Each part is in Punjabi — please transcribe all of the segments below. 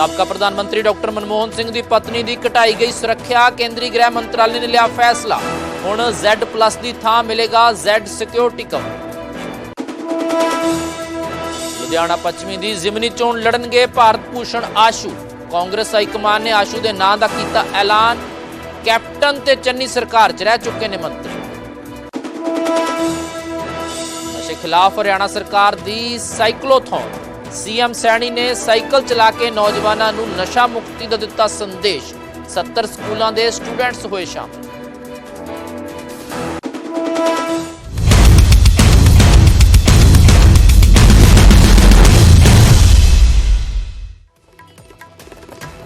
ਸਾਬਕਾ ਪ੍ਰਧਾਨ ਮੰਤਰੀ ਡਾਕਟਰ ਮਨਮੋਹਨ ਸਿੰਘ ਦੀ ਪਤਨੀ ਦੀ ਘਟਾਈ ਗਈ ਸੁਰੱਖਿਆ। ਕੇਂਦਰੀ ਗ੍ਰਹਿ ਮੰਤਰਾਲੇ ਨੇ ਲਿਆ ਫੈਸਲਾ। ਹੁਣ Z+ ਦੀ ਥਾਂ ਮਿਲੇਗਾ Z ਸਿਕਿਉਰਿਟੀ ਕਵਰ ਲੁਧਿਆਣਾ ਪੱਛਮੀ ਦੀ ਜ਼ਿਮਨੀ ਚੋਣ ਲੜਨਗੇ ਭਾਰਤ ਭੂਸ਼ਣ ਆਸ਼ੂ। ਕਾਂਗਰਸ ਹਾਈਕਮਾਨ ਨੇ ਆਸ਼ੂ ਦੇ ਨਾਂ ਦਾ ਕੀਤਾ ਐਲਾਨ। ਕੈਪਟਨ ਤੇ ਚੰਨੀ ਸਰਕਾਰ 'ਚ ਰਹਿ ਚੁੱਕੇ ਨੇ ਮੰਤਰੀ। ਨਸ਼ੇ ਖਿਲਾਫ ਹਰਿਆਣਾ ਸਰਕਾਰ ਦੀ ਸਾਈਕਲੋਥੋਨ। ਸੀਐਮ ਸੈਣੀ ਨੇ ਸਾਈਕਲ ਚਲਾ ਕੇ ਨੌਜਵਾਨਾਂ ਨੂੰ ਨਸ਼ਾ ਮੁਕਤੀ ਦਾ ਦਿੱਤਾ ਸੰਦੇਸ਼। 70 ਸਕੂਲਾਂ ਦੇ ਸਟੂਡੈਂਟਸ ਹੋਏ ਸ਼ਾਮਲ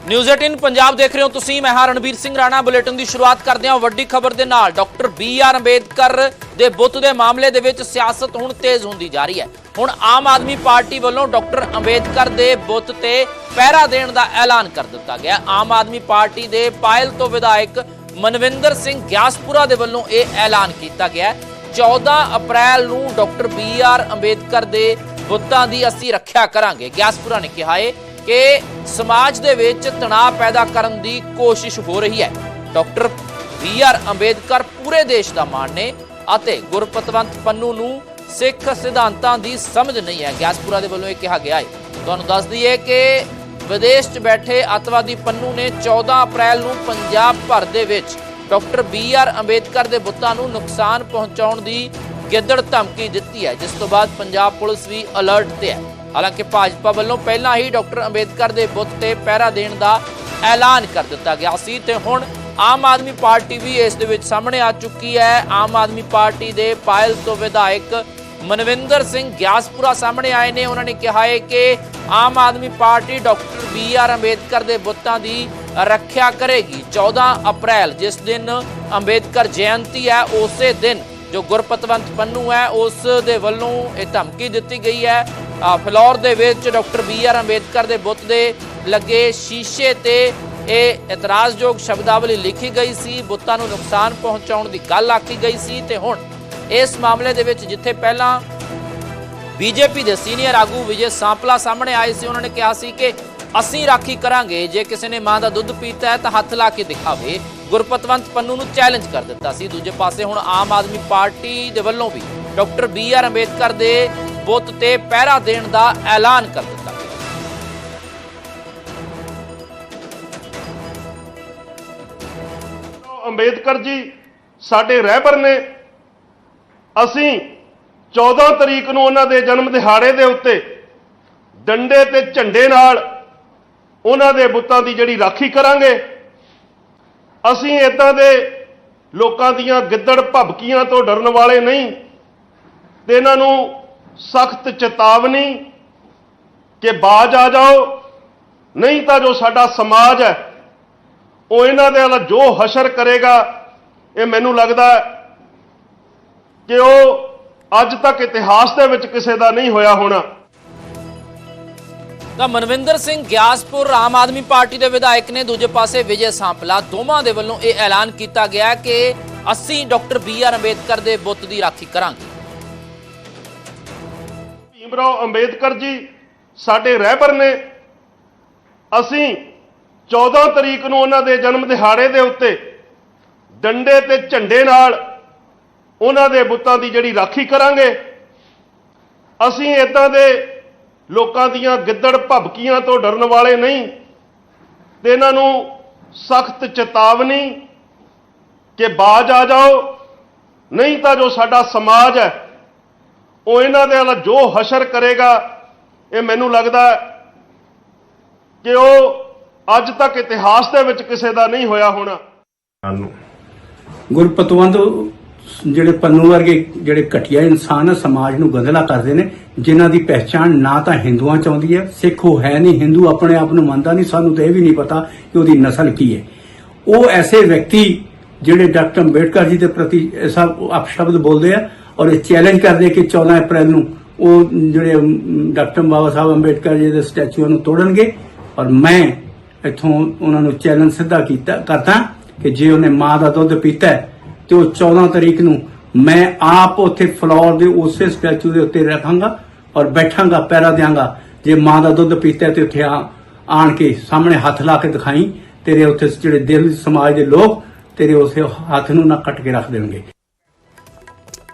ਨਿਊਜ਼ 18 ਪੰਜਾਬ ਦੇਖ ਰਹੇ ਹੋ ਤੁਸੀਂ, ਮੈਂ ਹਾਂ ਰਣਵੀਰ ਸਿੰਘ ਰਾਣਾ। ਬੁਲੇਟਿਨ ਦੀ ਸ਼ੁਰੂਆਤ ਕਰਦੇ ਹਾਂ ਵੱਡੀ ਖਬਰ ਦੇ ਨਾਲ। ਡਾਕਟਰ ਬੀ ਆਰ ਅੰਬੇਦਕਰ ਦੇ ਬੁੱਤ ਦੇ ਮਾਮਲੇ ਦੇ ਵਿੱਚ ਸਿਆਸਤ ਹੁਣ ਤੇਜ਼ ਹੁੰਦੀ ਜਾ ਰਹੀ ਹੈ। ਹੁਣ ਆਮ ਆਦਮੀ ਪਾਰਟੀ ਵੱਲੋਂ ਡਾਕਟਰ ਅੰਬੇਦਕਰ ਦੇ ਬੁੱਤ ਤੇ ਪਹਿਰਾ ਦੇਣ ਦਾ ਐਲਾਨ ਕਰ ਦਿੱਤਾ ਗਿਆ। ਆਮ ਆਦਮੀ ਪਾਰਟੀ ਦੇ ਪਾਇਲ ਤੋਂ ਵਿਧਾਇਕ ਮਨਵਿੰਦਰ ਸਿੰਘ ਗਿਆਸਪੁਰਾ ਦੇ ਵੱਲੋਂ ਇਹ ਐਲਾਨ ਕੀਤਾ ਗਿਆ। ਹੈ 14 ਅਪ੍ਰੈਲ ਨੂੰ ਡਾਕਟਰ ਬੀ ਆਰ ਅੰਬੇਦਕਰ ਦੇ ਬੁੱਤਾਂ ਦੀ ਅਸੀਂ ਰੱਖਿਆ ਕਰਾਂਗੇ। ਗਿਆਸਪੁਰਾ ਨੇ ਕਿਹਾ ਹੈ ਕਿ ਸਮਾਜ ਦੇ ਵਿੱਚ ਤਣਾਅ ਪੈਦਾ ਕਰਨ ਦੀ ਕੋਸ਼ਿਸ਼ ਹੋ ਰਹੀ ਹੈ। ਡਾਕਟਰ ਬੀ ਆਰ ਅੰਬੇਦਕਰ ਪੂਰੇ ਦੇਸ਼ ਦਾ ਮਾਣ ਨੇ ਅਤੇ ਗੁਰਪਤਵੰਤ ਪੰਨੂ ਨੂੰ ਸਿੱਖ ਸਿਧਾਂਤਾਂ ਦੀ ਸਮਝ ਨਹੀਂ ਹੈ। ਗਿਆਸਪੁਰਾ ਦੇ ਵੱਲੋਂ ਇਹ ਕਿਹਾ ਗਿਆ ਹੈ। ਤੁਹਾਨੂੰ ਦੱਸ ਦਈਏ ਕਿ ਵਿਦੇਸ਼ 'ਚ ਬੈਠੇ ਅਤਵਾਦੀ ਪੰਨੂ ਨੇ 14 ਅਪ੍ਰੈਲ ਨੂੰ ਪੰਜਾਬ ਭਰ ਦੇ ਵਿੱਚ ਡਾਕਟਰ ਬੀ ਆਰ ਅੰਬੇਦਕਰ ਦੇ ਬੁੱਤਾਂ ਨੂੰ ਨੁਕਸਾਨ ਪਹੁੰਚਾਉਣ ਦੀ ਗਿੱਦੜ ਧਮਕੀ ਦਿੱਤੀ ਹੈ, ਜਿਸ ਤੋਂ ਬਾਅਦ ਪੰਜਾਬ ਪੁਲਿਸ ਵੀ ਅਲਰਟ ਤੇ ਹੈ। ਹਾਲਾਂਕਿ ਭਾਜਪਾ ਵੱਲੋਂ ਪਹਿਲਾਂ ਹੀ ਡਾਕਟਰ ਅੰਬੇਦਕਰ ਦੇ ਬੁੱਤ ਤੇ ਪਹਿਰਾ ਦੇਣ ਦਾ ਐਲਾਨ ਕਰ ਦਿੱਤਾ ਗਿਆ ਸੀ ਤੇ ਹੁਣ ਆਮ ਆਦਮੀ ਪਾਰਟੀ ਵੀ ਇਸ ਦੇ ਵਿੱਚ ਸਾਹਮਣੇ ਆ ਚੁੱਕੀ ਹੈ। ਆਮ ਆਦਮੀ ਪਾਰਟੀ ਦੇ ਪਾਇਲ ਤੋਂ ਵਿਧਾਇਕ ਮਨਵਿੰਦਰ ਸਿੰਘ ਗਿਆਸਪੁਰਾ ਸਾਹਮਣੇ ਆਏ ਨੇ। ਉਹਨਾਂ ਨੇ ਕਿਹਾ ਹੈ ਕਿ Aam Aadmi party doctor B R Ambedkar ਦੇ ਬੁੱਤਾਂ ਦੀ ਰੱਖਿਆ ਕਰੇਗੀ। 14 ਅਪ੍ਰੈਲ ਜਿਸ ਦਿਨ ਅੰਬੇਦਕਰ ਜਯੰਤੀ ਹੈ ਉਸੇ ਦਿਨ ਜੋ ਗੁਰਪਤਵੰਤ ਪੰਨੂ ਹੈ ਉਸ ਦੇ ਵੱਲੋਂ ਇਹ ਧਮਕੀ ਦਿੱਤੀ ਗਈ ਹੈ। ਅ, ਫਲੋਰ ਦੇ ਵਿੱਚ ਡਾਕਟਰ ਬੀ ਆਰ ਅੰਬੇਦਕਰ ਦੇ ਬੁੱਤ ਦੇ ਲੱਗੇ ਸ਼ੀਸ਼ੇ ਤੇ ਇਹ ਇਤਰਾਜ਼ਯੋਗ ਸ਼ਬਦਾਵਲੀ ਲਿਖੀ ਗਈ ਸੀ। ਬੁੱਤਾਂ ਨੂੰ ਨੁਕਸਾਨ ਪਹੁੰਚਾਉਣ ਦੀ ਗੱਲ ਆਖੀ ਗਈ ਸੀ ਤੇ ਹੁਣ ਇਸ ਮਾਮਲੇ ਦੇ ਵਿੱਚ ਜਿੱਥੇ ਪਹਿਲਾਂ ਬੀਜੇਪੀ ਦੇ ਸੀਨੀਅਰ ਆਗੂ ਵਿਜੇ ਸਾਂਪਲਾ ਸਾਹਮਣੇ ਆਏ ਸੀ, ਉਹਨਾਂ ਨੇ ਕਿਹਾ ਸੀ ਕਿ ਅਸੀਂ ਰਾਖੀ ਕਰਾਂਗੇ, ਜੇ ਕਿਸੇ ਨੇ ਮਾਂ ਦਾ ਦੁੱਧ ਪੀਤਾ ਹੈ ਤਾਂ ਹੱਥ ਲਾ ਕੇ ਦਿਖਾਵੇ। ਗੁਰਪਤਵੰਤ ਪੰਨੂ ਨੂੰ ਚੈਲੰਜ ਕਰ ਦਿੱਤਾ ਸੀ। ਦੂਜੇ ਪਾਸੇ ਹੁਣ ਆਮ ਆਦਮੀ ਪਾਰਟੀ ਦੇ ਵੱਲੋਂ ਵੀ ਡਾਕਟਰ ਬੀ ਆਰ ਅੰਬੇਦਕਰ ਦੇ ਬੁੱਤ ਤੇ ਪਹਿਰਾ ਦੇਣ ਦਾ ਐਲਾਨ ਕਰ ਦਿੱਤਾ। ਅੰਬੇਦਕਰ ਜੀ, ਸਾਡੇ ਰਹਿਬਰ ਨੇ ਅਸੀਂ 14 ਤਰੀਕ ਨੂੰ ਉਹਨਾਂ ਦੇ ਜਨਮ ਦਿਹਾੜੇ ਦੇ ਉੱਤੇ ਡੰਡੇ ਤੇ ਝੰਡੇ ਨਾਲ ਉਹਨਾਂ ਦੇ ਬੁੱਤਾਂ ਦੀ ਜਿਹੜੀ ਰਾਖੀ ਕਰਾਂਗੇ। ਅਸੀਂ ਇਦਾਂ ਦੇ ਲੋਕਾਂ ਦੀਆਂ ਗਿੱਦੜ ਭਬਕੀਆਂ ਤੋਂ ਡਰਨ ਵਾਲੇ ਨਹੀਂ ਤੇ ਇਹਨਾਂ ਨੂੰ ਸਖਤ ਚੇਤਾਵਨੀ ਕਿ ਬਾਜ ਆ ਜਾਓ, ਨਹੀਂ ਤਾਂ ਜੋ ਸਾਡਾ ਸਮਾਜ ਹੈ, ਉਹ ਇਹਨਾਂ ਦੇ ਨਾਲ ਜੋ ਹਸ਼ਰ ਕਰੇਗਾ, ਇਹ ਮੈਨੂੰ ਲੱਗਦਾ ਕਿ ਉਹ ਅੱਜ ਤੱਕ ਇਤਿਹਾਸ ਦੇ ਵਿੱਚ ਕਿਸੇ ਦਾ ਨਹੀਂ ਹੋਇਆ ਹੋਣਾ। ਤਾਂ ਮਨਵਿੰਦਰ ਸਿੰਘ ਗਿਆਸਪੁਰ ਆਮ ਆਦਮੀ ਪਾਰਟੀ ਦੇ ਵਿਧਾਇਕ ਨੇ ਦੂਜੇ ਪਾਸੇ ਵਿਜੇ ਸਾਂਪਲਾ। ਦੋਵਾਂ ਦੇ ਵੱਲੋਂ ਇਹ ਐਲਾਨ ਕੀਤਾ ਗਿਆ ਕਿ ਅਸੀਂ ਡਾਕਟਰ ਬੀ ਆਰ ਅੰਬੇਦਕਰ ਦੇ ਬੁੱਤ ਦੀ ਰਾਖੀ ਕਰਾਂਗੇ। ਭੀਮਰਾਓ ਅੰਬੇਦਕਰ ਜੀ ਸਾਡੇ ਰਹਿਬਰ ਨੇ। ਅਸੀਂ 14 ਤਰੀਕ ਨੂੰ ਉਹਨਾਂ ਦੇ ਜਨਮ ਦਿਹਾੜੇ ਦੇ ਉੱਤੇ ਡੰਡੇ ਤੇ ਝੰਡੇ ਨਾਲ ਉਹਨਾਂ ਦੇ ਬੁੱਤਾਂ ਦੀ ਜਿਹੜੀ ਰਾਖੀ ਕਰਾਂਗੇ ਅਸੀਂ ਇਦਾਂ ਦੇ ਲੋਕਾਂ ਦੀਆਂ ਗਿੱਦੜ ਭਬਕੀਆਂ ਤੋਂ ਡਰਨ ਵਾਲੇ ਨਹੀਂ ਤੇ ਇਹਨਾਂ ਨੂੰ ਸਖਤ ਚੇਤਾਵਨੀ ਕਿ ਬਾਜ ਆ ਜਾਓ ਨਹੀਂ ਤਾਂ ਜੋ ਸਾਡਾ ਸਮਾਜ ਹੈ ਉਹ ਇਹਨਾਂ ਦੇ ਨਾਲ ਜੋ ਹਸ਼ਰ ਕਰੇਗਾ ਇਹ ਮੈਨੂੰ ਲੱਗਦਾ ਹੈ ਕਿ ਉਹ ਅੱਜ ਤੱਕ ਇਤਿਹਾਸ ਦੇ ਵਿੱਚ ਕਿਸੇ ਦਾ ਨਹੀਂ ਹੋਇਆ ਹੋਣਾ। ਗੁਰਪਤਵੰਤ ਜਿਹੜੇ ਪੰਨੂ ਵਰਗੇ ਜਿਹੜੇ ਘਟੀਆ ਇਨਸਾਨ ਆ ਸਮਾਜ ਨੂੰ ਗੰਦਲਾ ਕਰਦੇ ਨੇ ਜਿਨ੍ਹਾਂ ਦੀ ਪਹਿਚਾਣ ਨਾ ਤਾਂ ਹਿੰਦੂਆਂ ਚ ਆਉਂਦੀ ਹੈ ਸਿੱਖ ਉਹ ਹੈ ਨਹੀਂ ਹਿੰਦੂ ਆਪਣੇ ਆਪ ਨੂੰ ਮੰਨਦਾ ਨਹੀਂ ਸਾਨੂੰ ਤਾਂ ਇਹ ਵੀ ਨਹੀਂ ਪਤਾ ਕਿ ਉਹਦੀ ਨਸਲ ਕੀ ਹੈ। ਉਹ ਐਸੇ ਵਿਅਕਤੀ ਜਿਹੜੇ ਡਾਕਟਰ ਅੰਬੇਡਕਰ ਜੀ ਦੇ ਪ੍ਰਤੀ ਸਭ ਅਪਸ਼ਬਦ ਬੋਲਦੇ ਆ ਔਰ ਇਹ ਚੈਲੰਜ ਕਰਦੇ ਕਿ 14 ਅਪ੍ਰੈਲ ਨੂੰ ਉਹ ਜਿਹੜੇ ਡਾਕਟਰ ਬਾਬਾ ਸਾਹਿਬ ਅੰਬੇਡਕਰ ਜੀ ਦੇ ਸਟੈਚੂ ਨੂੰ ਤੋੜਨਗੇ ਔਰ ਮੈਂ ਇੱਥੋਂ ਉਹਨਾਂ ਨੂੰ ਚੈਲੰਜ ਸਿੱਧਾ ਕੀਤਾ ਕਰਦਾ ਕਿ ਜੇ ਉਹਨੇ ਮਾਂ ਦਾ ਦੁੱਧ ਪੀਤਾ ਹੈ, ਤੇ ਉਹ 14 ਤਰੀਕ ਨੂੰ ਮੈਂ ਆਪ ਉੱਥੇ ਫਲੋਰ ਦੇ ਉਸੇ ਸਟੈਚੂ ਦੇ ਉੱਤੇ ਰੱਖਾਂਗਾ ਔਰ ਬੈਠਾਂਗਾ, ਪੈਰਾ ਦਿਆਂਗਾ। ਜੇ ਮਾਂ ਦਾ ਦੁੱਧ ਪੀਤਾ ਤੇ ਉੱਥੇ ਆਣ ਕੇ ਸਾਹਮਣੇ ਹੱਥ ਲਾ ਕੇ ਦਿਖਾਈ, ਤੇਰੇ ਉੱਥੇ ਜਿਹੜੇ ਦਿਲ ਸਮਾਜ ਦੇ ਲੋਕ, ਤੇਰੇ ਉਸੇ ਹੱਥ ਨੂੰ ਨਾ ਕੱਟ ਕੇ ਰੱਖ ਦੇਣਗੇ।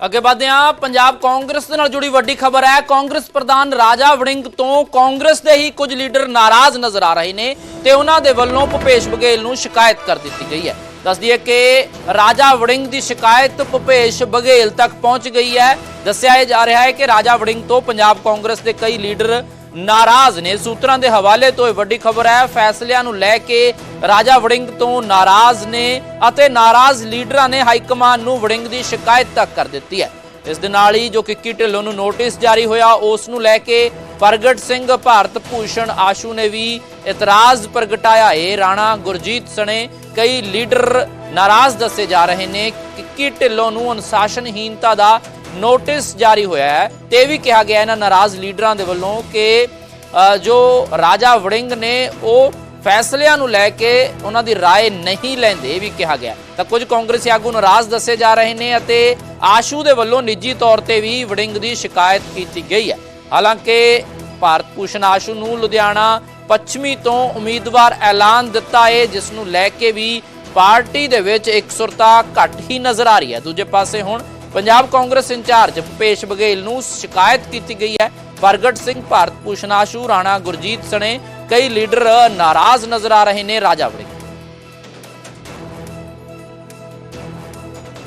ਅੱਗੇ ਵਧਦੇ ਹਾਂ, ਪੰਜਾਬ ਕਾਂਗਰਸ ਦੇ ਨਾਲ ਜੁੜੀ ਵੱਡੀ ਖਬਰ ਹੈ, ਕਾਂਗਰਸ ਪ੍ਰਧਾਨ ਰਾਜਾ ਵੜਿੰਗ ਤੋਂ ਕਾਂਗਰਸ ਦੇ ਹੀ ਕੁਝ ਲੀਡਰ ਨਾਰਾਜ਼ ਨਜ਼ਰ ਆ ਰਹੇ ਨੇ ਤੇ ਉਹਨਾਂ ਦੇ ਵੱਲੋਂ ਭੁਪੇਸ਼ ਬਘੇਲ ਨੂੰ ਸ਼ਿਕਾਇਤ ਕਰ ਦਿੱਤੀ ਗਈ ਹੈ। ਦੱਸਦੀ ਹੈ ਕਿ ਰਾਜਾ ਵੜਿੰਗ ਦੀ ਸ਼ਿਕਾਇਤ ਭੁਪੇਸ਼ ਬਘੇਲ ਤੱਕ ਪਹੁੰਚ ਗਈ ਹੈ। ਦੱਸਿਆ ਜਾ ਰਿਹਾ ਹੈ ਕਿ ਰਾਜਾ ਵੜਿੰਗ ਤੋਂ ਪੰਜਾਬ ਕਾਂਗਰਸ ਦੇ ਕਈ ਲੀਡਰ ਨਾਰਾਜ਼ ਨੇ। ਸੂਤਰਾਂ ਦੇ ਹਵਾਲੇ ਤੋਂ ਇਹ ਵੱਡੀ ਖਬਰ ਹੈ, ਫੈਸਲਿਆਂ ਨੂੰ ਲੈ ਕੇ ਰਾਜਾ ਵੜਿੰਗ ਤੋਂ ਨਾਰਾਜ਼ ਨੇ ਅਤੇ ਨਾਰਾਜ਼ ਲੀਡਰਾਂ ਨੇ ਹਾਈ ਕਮਾਨ ਨੂੰ ਵੜਿੰਗ ਦੀ ਸ਼ਿਕਾਇਤ ਤੱਕ ਕਰ ਦਿੱਤੀ ਹੈ। ਇਸ ਦੇ ਨਾਲ ਹੀ ਜੋ ਕਿੱਕੀ ਢਿੱਲੋਂ ਨੂੰ ਨੋਟਿਸ ਜਾਰੀ ਹੋਇਆ, ਉਸ ਨੂੰ ਲੈ ਕੇ ਪ੍ਰਗਟ ਸਿੰਘ ਭਾਰਤ ਭੂਸ਼ਣ ਆਸ਼ੂ ਨੇ ਵੀ ਇਤਰਾਜ਼ ਪ੍ਰਗਟਾਇਆ। ਹੈ ਰਾਣਾ ਗੁਰਜੀਤ ਸਣੇ ਕਈ ਲੀਡਰ ਨਾਰਾਜ਼ ਦੱਸੇ ਜਾ ਰਹੇ ਨੇ ਕਿੱਕੀ ਢਿੱਲੋਂ ਨੂੰ ਅਨੁਸ਼ਾਸਨਹੀਨਤਾ ਦਾ ਨੋਟਿਸ ਜਾਰੀ ਹੋਇਆ ਹੈ ਤੇ ਇਹ ਵੀ ਕਿਹਾ ਗਿਆ ਇਹਨਾਂ ਨਾਰਾਜ਼ ਲੀਡਰਾਂ ਦੇ ਵੱਲੋਂ ਕਿ ਅ, ਜੋ ਰਾਜਾ ਵੜਿੰਗ ਨੇ ਉਹ ਫੈਸਲਿਆਂ ਨੂੰ ਲੈ ਕੇ ਉਹਨਾਂ ਦੀ رائے ਨਹੀਂ ਲੈਂਦੇ ਇਹ ਵੀ ਕਿਹਾ ਗਿਆ ਤਾਂ ਕੁਝ ਕਾਂਗਰਸੀ ਆਗੂ ਨਾਰਾਜ਼ ਦੱਸੇ ਜਾ ਰਹੇ ਨੇ ਅਤੇ ਆਸ਼ੂ ਦੇ ਵੱਲੋਂ ਨਿੱਜੀ ਤੌਰ ਤੇ ਵੀ ਵੜਿੰਗ ਦੀ ਸ਼ਿਕਾਇਤ ਕੀਤੀ ਗਈ ਹੈ ਹਾਲਾਂਕਿ ਭਾਰਤ ਭੂਸ਼ਣ ਆਸ਼ੂ ਨੂੰ ਲੁਧਿਆਣਾ ਪੱਛਮੀ ਤੋਂ ਉਮੀਦਵਾਰ ਐਲਾਨ ਦਿੱਤਾ ਹੈ ਜਿਸ ਨੂੰ ਲੈ ਕੇ ਵੀ ਪਾਰਟੀ ਦੇ ਵਿੱਚ ਇਕਸੁਰਤਾ ਘੱਟ ਹੀ ਨਜ਼ਰ ਆ ਰਹੀ ਹੈ। ਦੂਜੇ ਪਾਸੇ ਹੁਣ ਪੰਜਾਬ ਕਾਂਗਰਸ ਇੰਚਾਰਜ ਭੁਪੇਸ਼ ਬਘੇਲ ਨੂੰ ਸ਼ਿਕਾਇਤ ਕੀਤੀ ਗਈ ਹੈ। ਪ੍ਰਗਟ ਸਿੰਘ, ਭਾਰਤ ਭੂਸ਼ਣ ਆਸ਼ੂ, ਰਾਣਾ ਗੁਰਜੀਤ ਸਣੇ ਕਈ ਲੀਡਰ ਨਾਰਾਜ਼ ਨਜ਼ਰ ਆ ਰਹੇ ਨੇ। ਰਾਜਾ ਵੜਿੰਗ।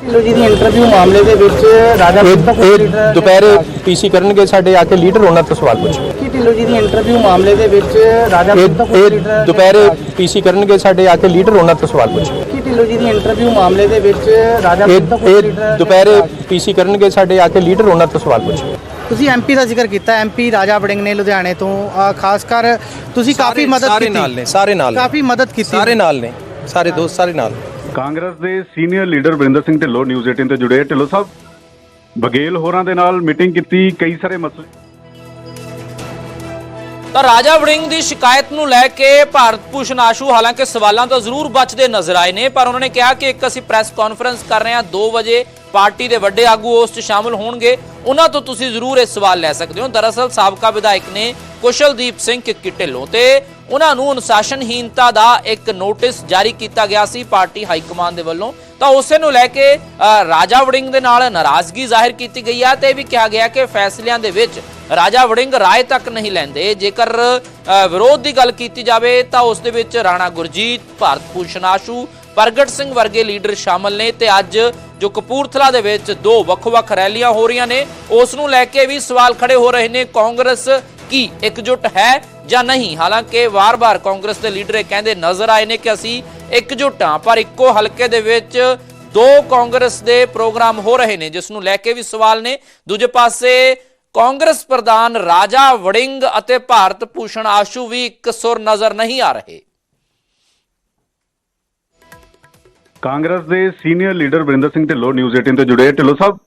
ਢਿੱਲੋਂ ਜੀ ਦੀ ਇੰਟਰਵਿਊ ਮਾਮਲੇ ਦੇ ਵਿੱਚ ਰਾਜਾ ਇਹ ਵੜਿੰਗ ਦਾ ਕੋਈ ਇਹ ਲੀਡਰ ਦੁਪਹਿਰੇ ਪੀਸੀ ਕਰਨਗੇ ਸਾਡੇ ਆ ਕੇ ਲੀਡਰ ਉਹਨਾਂ ਤੋਂ ਸਵਾਲ ਪੁੱਛੋ। ਕੀ ਢਿੱਲੋਂ ਜੀ ਦੀ ਇੰਟਰਵਿਊ ਮਾਮਲੇ ਦੇ ਵਿੱਚ ਰਾਜਾ ਵੜਿੰਗ ਦਾ ਇਹ ਕੋਈ ਇਹ ਲੀਡਰ ਦੁਪਹਿਰੇ ਪੀਸੀ ਕਰਨਗੇ ਸਾਡੇ ਆ ਕੇ ਲੀਡਰ ਉਹਨਾਂ ਤੋਂ ਸਵਾਲ ਪੁੱਛੋ। ਕੀ ਢਿੱਲੋਂ ਜੀ ਦੀ ਇੰਟਰਵਿਊ ਮਾਮਲੇ ਦੇ ਵਿੱਚ ਰਾਜਾ ਇਹ ਵੜਿੰਗ ਦਾ ਕੋਈ ਇਹ ਲੀਡਰ ਦੁਪਹਿਰੇ ਪੀਸੀ ਕਰਨਗੇ ਸਾਡੇ ਆ ਕੇ ਲੀਡਰ ਉਹਨਾਂ ਤੋਂ ਸਵਾਲ ਪੁੱਛੋ। ਤੁਸੀਂ ਐਮਪੀ ਦਾ ਜ਼ਿਕਰ ਕੀਤਾ ਐਮਪੀ ਰਾਜਾ ਵੜਿੰਗ ਨੇ ਲੁਧਿਆਣੇ ਤੋਂ ਅ, ਖਾਸ ਕਰ ਤੁਸੀਂ ਕਾਫੀ ਮਦਦ ਸਾਰੇ ਕੀਤੀ। ਨਾਲ ਨੇ ਸਾਰੇ ਨਾਲ ਨੇ। ਕਾਫੀ ਮਦਦ ਕੀਤੀ। ਸਾਰੇ ਨਾਲ ਨੇ ਸਾਰੇ ਦੋਸਤ ਸਾਰੇ ਨਾਲ। ਕਾਂਗਰਸ ਦੇ senior leader Varinder Singh Dhillon news 18 ਤੇ ਜੁੜੇ ਢਿੱਲੋਂ ਸਾਹਿਬ, ਬਗੇਲ ਹੋਰਾਂ ਦੇ ਨਾਲ ਮੀਟਿੰਗ ਕੀਤੀ, ਕਈ ਸਾਰੇ ਮਸਲੇ। ਤਾਂ ਰਾਜਾ ਵੜਿੰਗ ਦੀ ਸ਼ਿਕਾਇਤ ਨੂੰ ਲੈ ਕੇ ਭਾਰਤ ਭੂਸ਼ਣ ਆਸ਼ੂ ਹਾਲਾਂਕਿ ਸਵਾਲਾਂ ਤੋਂ ਜ਼ਰੂਰ ਬਚਦੇ ਨਜ਼ਰ ਆਏ ਨੇ, ਪਰ ਉਹਨਾਂ ਨੇ ਕਿਹਾ ਕਿ ਇੱਕ ਅਸੀਂ ਪ੍ਰੈਸ ਕਾਨਫਰੰਸ ਕਰ ਰਹੇ ਹਾਂ 2 ਵਜੇ ਪਾਰਟੀ ਦੇ ਵੱਡੇ ਆਗੂ ਉਸ 'ਚ ਸ਼ਾਮਲ ਹੋਣਗੇ। ਉਹਨਾਂ ਤੋਂ ਤੁਸੀਂ ਜ਼ਰੂਰ ਇਹ ਸਵਾਲ ਲੈ ਸਕਦੇ ਹੋ। ਦਰਅਸਲ ਸਾਬਕਾ ਵਿਧਾਇਕ ਨੇ ਕੁਸ਼ਲਦੀਪ ਸਿੰਘ ਕਿੱਕੀ ਢਿੱਲੋਂ ਤੇ ਉਹਨਾਂ ਨੂੰ ਅਨੁਸ਼ਾਸਨਹੀਨਤਾ ਦਾ ਇੱਕ ਨੋਟਿਸ ਜਾਰੀ ਕੀਤਾ ਗਿਆ ਸੀ ਪਾਰਟੀ ਹਾਈ ਕਮਾਂਡ ਦੇ ਵੱਲੋਂ। ਤਾਂ ਉਸੇ ਨੂੰ ਲੈ ਕੇ ਰਾਜਾ ਵੜਿੰਗ ਦੇ ਨਾਲ ਨਾਰਾਜ਼ਗੀ ਜ਼ਾਹਿਰ ਕੀਤੀ ਗਈ ਹੈ ਤੇ ਇਹ ਵੀ ਕਿਹਾ ਗਿਆ ਕਿ ਫੈਸਲਿਆਂ ਦੇ ਵਿੱਚ ਰਾਜਾ ਵੜਿੰਗ ਰਾਏ ਤੱਕ ਨਹੀਂ ਲੈਂਦੇ। ਜੇਕਰ ਵਿਰੋਧ ਦੀ ਗੱਲ ਕੀਤੀ ਜਾਵੇ ਤਾਂ ਉਸ ਦੇ ਵਿੱਚ ਰਾਣਾ ਗੁਰਜੀਤ, ਭਾਰਤ ਭੂਸ਼ਣ ਆਸ਼ੂ, ਪ੍ਰਗਟ ਸਿੰਘ ਵਰਗੇ ਲੀਡਰ ਸ਼ਾਮਲ ਨੇ ਤੇ ਅੱਜ ਜੋ ਕਪੂਰਥਲਾ ਦੇ ਵਿੱਚ ਦੋ ਵੱਖ-ਵੱਖ ਰੈਲੀਆਂ ਹੋ ਰਹੀਆਂ ਨੇ, ਉਸ ਨੂੰ ਲੈ ਕੇ ਵੀ ਸਵਾਲ ਖੜੇ ਹੋ ਰਹੇ ਨੇ ਕਾਂਗਰਸ ਕੀ ਇਕਜੁੱਟ ਹੈ ਜਾਂ ਨਹੀਂ? ਹਾਲਾਂਕਿ ਵਾਰ-ਵਾਰ ਕਾਂਗਰਸ ਦੇ ਲੀਡਰ ਇਹ ਕਹਿੰਦੇ ਨਜ਼ਰ ਆਏ ਨੇ ਕਿ ਅਸੀਂ ਇਕਜੁੱਟ ਹਾਂ, ਪਰ ਇੱਕੋ ਹਲਕੇ ਦੇ ਵਿੱਚ ਦੋ ਕਾਂਗਰਸ ਦੇ ਪ੍ਰੋਗਰਾਮ ਹੋ ਰਹੇ ਨੇ, ਜਿਸ ਨੂੰ ਲੈ ਕੇ ਵੀ ਸਵਾਲ ਨੇ। ਦੂਜੇ ਪਾਸੇ ਕਾਂਗਰਸ ਪ੍ਰਧਾਨ ਰਾਜਾ ਵੜਿੰਗ ਅਤੇ ਭਾਰਤ ਭੂਸ਼ਣ ਆਸ਼ੂ ਵੀ ਇੱਕ ਸੁਰ ਨਜ਼ਰ ਨਹੀਂ ਆ ਰਹੇ। ਕਾਂਗਰਸ ਦੇ senior leader Varinder Singh Dhillon, news 18 ਤੇ ਜੁੜੇ। ਢਿੱਲੋਂ ਸਾਹਿਬ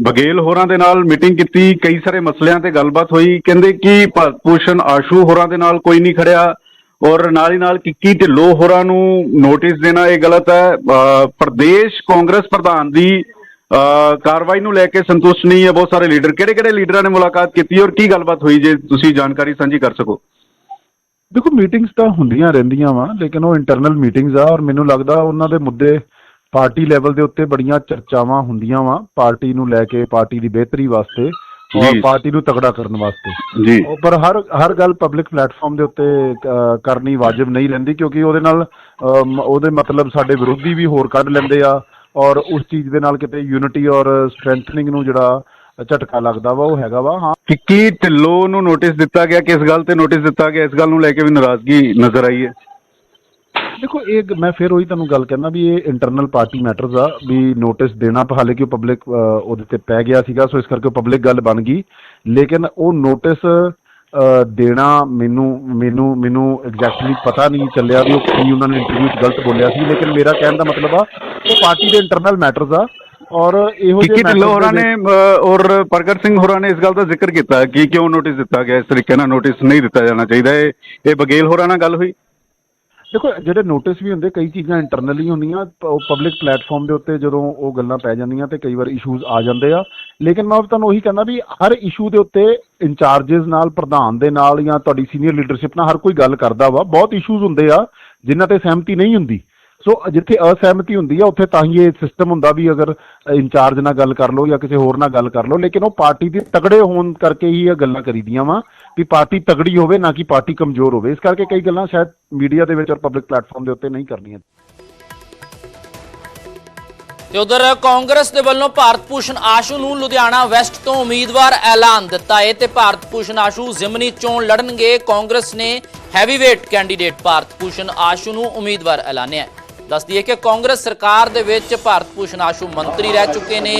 ਬਗੇਲ ਹੋਰਾਂ ਦੇ ਨਾਲ ਮੀਟਿੰਗ ਕੀਤੀ, ਕਈ ਸਾਰੇ ਮਸਲਿਆਂ ਤੇ ਗੱਲਬਾਤ ਹੋਈ। ਕਹਿੰਦੇ ਕਿ ਭਾਰਤ ਭੂਸ਼ਣ ਆਸ਼ੂ ਹੋਰਾਂ ਦੇ ਨਾਲ ਕੋਈ ਨਹੀਂ ਖੜਿਆ ਔਰ ਨਾਲ ਹੀ ਨਾਲ ਕਿੱਕੀ ਢਿੱਲੋਂ ਹੋਰਾਂ ਨੂੰ ਨੋਟਿਸ ਦੇਣਾ ਇਹ ਗਲਤ ਹੈ। ਪ੍ਰਦੇਸ਼ ਕਾਂਗਰਸ ਪ੍ਰਧਾਨ ਦੀ, ਅਹ, ਕਾਰਵਾਈ ਨੂੰ ਲੈ ਕੇ ਸੰਤੁਸ਼ਟ ਨਹੀਂ ਹੈ ਬਹੁਤ ਸਾਰੇ ਲੀਡਰ। ਕਿਹੜੇ ਕਿਹੜੇ ਲੀਡਰਾਂ ਨੇ ਮੁਲਾਕਾਤ ਕੀਤੀ ਔਰ ਕੀ ਗੱਲਬਾਤ ਹੋਈ ਜੇ ਤੁਸੀਂ ਜਾਣਕਾਰੀ ਸਾਂਝੀ ਕਰ ਸਕੋ? ਦੇਖੋ ਮੀਟਿੰਗਸ ਤਾਂ ਹੁੰਦੀਆਂ ਰਹਿੰਦੀਆਂ ਵਾ, ਲੇਕਿਨ ਉਹ ਇੰਟਰਨਲ ਮੀਟਿੰਗਸ ਆ ਔਰ ਮੈਨੂੰ ਲੱਗਦਾ ਉਹਨਾਂ ਦੇ ਮੁੱਦੇ ਪਾਰਟੀ ਲੈਵਲ ਦੇ ਉੱਤੇ ਬੜੀਆਂ ਚਰਚਾਵਾਂ ਹੁੰਦੀਆਂ ਵਾ ਪਾਰਟੀ ਨੂੰ ਲੈ ਕੇ ਪਾਰਟੀ ਦੀ ਬਿਹਤਰੀ ਵਾਸਤੇ ਔਰ। ਪਾਰਟੀ ਨੂੰ ਤਗੜਾ ਕਰਨ ਵਾਸਤੇ। ਜੀ। ਪਰ ਹਰ ਹਰ ਗੱਲ ਪਬਲਿਕ ਪਲੇਟਫਾਰਮ ਦੇ ਉੱਤੇ ਕਰਨੀ ਵਾਜਬ ਨਹੀਂ ਰਹਿੰਦੀ ਕਿਉਂਕਿ ਉਹਦੇ ਨਾਲ ਉਹਦੇ ਮਤਲਬ ਸਾਡੇ ਵਿਰੋਧੀ ਵੀ ਹੋਰ ਕੱਢ ਲੈਂਦੇ ਆ ਔਰ ਉਸ ਚੀਜ਼ ਦੇ ਨਾਲ ਕਿਤੇ ਯੂਨਿਟੀ ਔਰ ਸਟਰੈਂਥਨਿੰਗ ਨੂੰ ਜਿਹੜਾ ਝਟਕਾ ਲੱਗਦਾ ਵਾ ਉਹ ਹੈਗਾ ਵਾ ਹਾਂ। ਕਿੱਕੀ ਢਿੱਲੋਂ ਨੂੰ ਨੋਟਿਸ ਦਿੱਤਾ ਗਿਆ ਕਿਸ ਗੱਲ ਤੇ ਨੋਟਿਸ ਦਿੱਤਾ ਗਿਆ ਇਸ ਗੱਲ ਨੂੰ ਲੈ ਕੇ ਵੀ ਨਾਰਾਜ਼ਗੀ ਨਜ਼ਰ ਆਈ ਹੈ। ਦੇਖੋ ਇਹ ਮੈਂ ਫਿਰ ਉਹੀ ਤੁਹਾਨੂੰ ਗੱਲ ਕਹਿੰਦਾ ਵੀ ਇਹ ਇੰਟਰਨਲ ਪਾਰਟੀ ਮੈਟਰਸ ਆ ਵੀ ਨੋਟਿਸ ਦੇਣਾ ਹਾਲੇ ਕਿ ਉਹ ਪਬਲਿਕ ਉਹਦੇ ਤੇ ਪੈ ਗਿਆ ਸੀਗਾ ਸੋ ਇਸ ਕਰਕੇ ਪਬਲਿਕ ਗੱਲ ਬਣ ਗਈ। ਲੇਕਿਨ ਉਹ ਨੋਟਿਸ ਦੇਣਾ ਮੈਨੂੰ ਮੈਨੂੰ ਮੈਨੂੰ ਐਗਜ਼ੈਕਟਲੀ ਪਤਾ ਨਹੀਂ ਚੱਲਿਆ ਵੀ ਉਹ ਕੀ ਉਹਨਾਂ ਨੇ ਇੰਟਰਵਿਊ 'ਚ ਗਲਤ ਬੋਲਿਆ ਸੀ। ਲੇਕਿਨ ਮੇਰਾ ਕਹਿਣ ਦਾ ਮਤਲਬ ਆ ਉਹ ਪਾਰਟੀ ਦੇ ਇੰਟਰਨਲ ਮੈਟਰਸ ਆ ਔਰ ਇਹੋ ਜਿਹੇ matters ਹੋਰਾਂ ਨੇ ਔਰ ਪ੍ਰਗਟ ਸਿੰਘ ਹੋਰਾਂ ਨੇ ਇਸ ਗੱਲ ਦਾ ਜ਼ਿਕਰ ਕੀਤਾ ਕਿ ਕਿਉਂ ਨੋਟਿਸ ਦਿੱਤਾ ਗਿਆ ਇਸ ਤਰੀਕੇ ਨਾਲ ਨੋਟਿਸ ਨਹੀਂ ਦਿੱਤਾ ਜਾਣਾ ਚਾਹੀਦਾ। ਇਹ ਇਹ ਬਗੇਲ ਹੋਰਾਂ ਨਾਲ ਗੱਲ ਹੋਈ। ਦੇਖੋ, ਜਿਹੜੇ ਨੋਟਿਸ ਵੀ ਹੁੰਦੇ, ਕਈ ਚੀਜ਼ਾਂ ਇੰਟਰਨਲੀ ਹੁੰਦੀਆਂ ਉਹ ਪਬਲਿਕ ਪਲੇਟਫਾਰਮ ਦੇ ਉੱਤੇ ਜਦੋਂ ਉਹ ਗੱਲਾਂ ਪੈ ਜਾਂਦੀਆਂ ਤੇ ਕਈ ਵਾਰ ਇਸ਼ੂਜ਼ ਆ ਜਾਂਦੇ ਆ। ਲੇਕਿਨ ਮੈਂ ਤੁਹਾਨੂੰ ਉਹੀ ਕਹਿੰਦਾ ਵੀ ਹਰ ਇਸ਼ੂ ਦੇ ਉੱਤੇ ਇੰਚਾਰजेस ਨਾਲ, ਪ੍ਰਧਾਨ ਦੇ ਨਾਲ ਜਾਂ ਤੁਹਾਡੀ ਸੀਨੀਅਰ ਲੀਡਰਸ਼ਿਪ ਨਾਲ ਹਰ ਕੋਈ ਗੱਲ ਕਰਦਾ ਵਾ। ਬਹੁਤ ਇਸ਼ੂਜ਼ ਹੁੰਦੇ ਆ, ਜਿਨ੍ਹਾਂ ਤੇ ਸਹਿਮਤੀ ਨਹੀਂ ਹੁੰਦੀ। ਸੋ ਜਿੱਥੇ ਅਸਹਿਮਤੀ ਹੁੰਦੀ ਆ, ਉੱਥੇ ਤਾਂ ਹੀ ਇਹ ਸਿਸਟਮ ਹੁੰਦਾ ਵੀ ਅਗਰ ਇੰਚਾਰਜ ਨਾਲ ਗੱਲ ਕਰ ਲਓ ਜਾਂ ਕਿਸੇ ਹੋਰ ਨਾਲ ਗੱਲ ਕਰ ਲਓ, ਲੇਕਿਨ ਉਹ ਪਾਰਟੀ ਦੇ ਤਗੜੇ ਹੋਣ ਕਰਕੇ ਹੀ ਇਹ ਗੱਲਾਂ ਕਰੀਦੀਆਂ ਵਾ, ਵੀ ਪਾਰਟੀ ਤਗੜੀ ਹੋਵੇ ਨਾ ਕਿ ਪਾਰਟੀ ਕਮਜ਼ੋਰ ਹੋਵੇ। ਇਸ ਕਰਕੇ ਕਈ ਗੱਲਾਂ ਸ਼ਾਇਦ ਮੀਡੀਆ ਦੇ ਵਿੱਚ ਔਰ ਪਬਲਿਕ ਪਲੇਟਫਾਰਮ ਦੇ ਉੱਤੇ ਨਹੀਂ ਕਰਨੀਆਂ। ਤੇ ਉਧਰ ਕਾਂਗਰਸ ਦੇ ਵੱਲੋਂ ਭਾਰਤ ਭੂਸ਼ਣ ਆਸ਼ੂ ਨੂੰ ਲੁਧਿਆਣਾ ਵੈਸਟ ਤੋਂ ਉਮੀਦਵਾਰ ਐਲਾਨ ਦਿੱਤਾ। ਹੈ ਤੇ ਭਾਰਤ ਭੂਸ਼ਣ ਆਸ਼ੂ ਜ਼ਿਮਨੀ ਚੋਣ ਲੜਨਗੇ। ਕਾਂਗਰਸ ਨੇ ਹੈਵੀਵੇਟ ਕੈਂਡੀਡੇਟ ਭਾਰਤ ਭੂਸ਼ਣ ਆਸ਼ੂ ਨੂੰ ਉਮੀਦਵਾਰ ਐਲਾਨਿਆ ਦੱਸ ਦਈਏ ਕਿ ਕਾਂਗਰਸ ਸਰਕਾਰ ਦੇ ਵਿੱਚ ਭਾਰਤ ਭੂਸ਼ਣ ਆਸ਼ੂ ਮੰਤਰੀ ਰਹਿ ਚੁੱਕੇ ਨੇ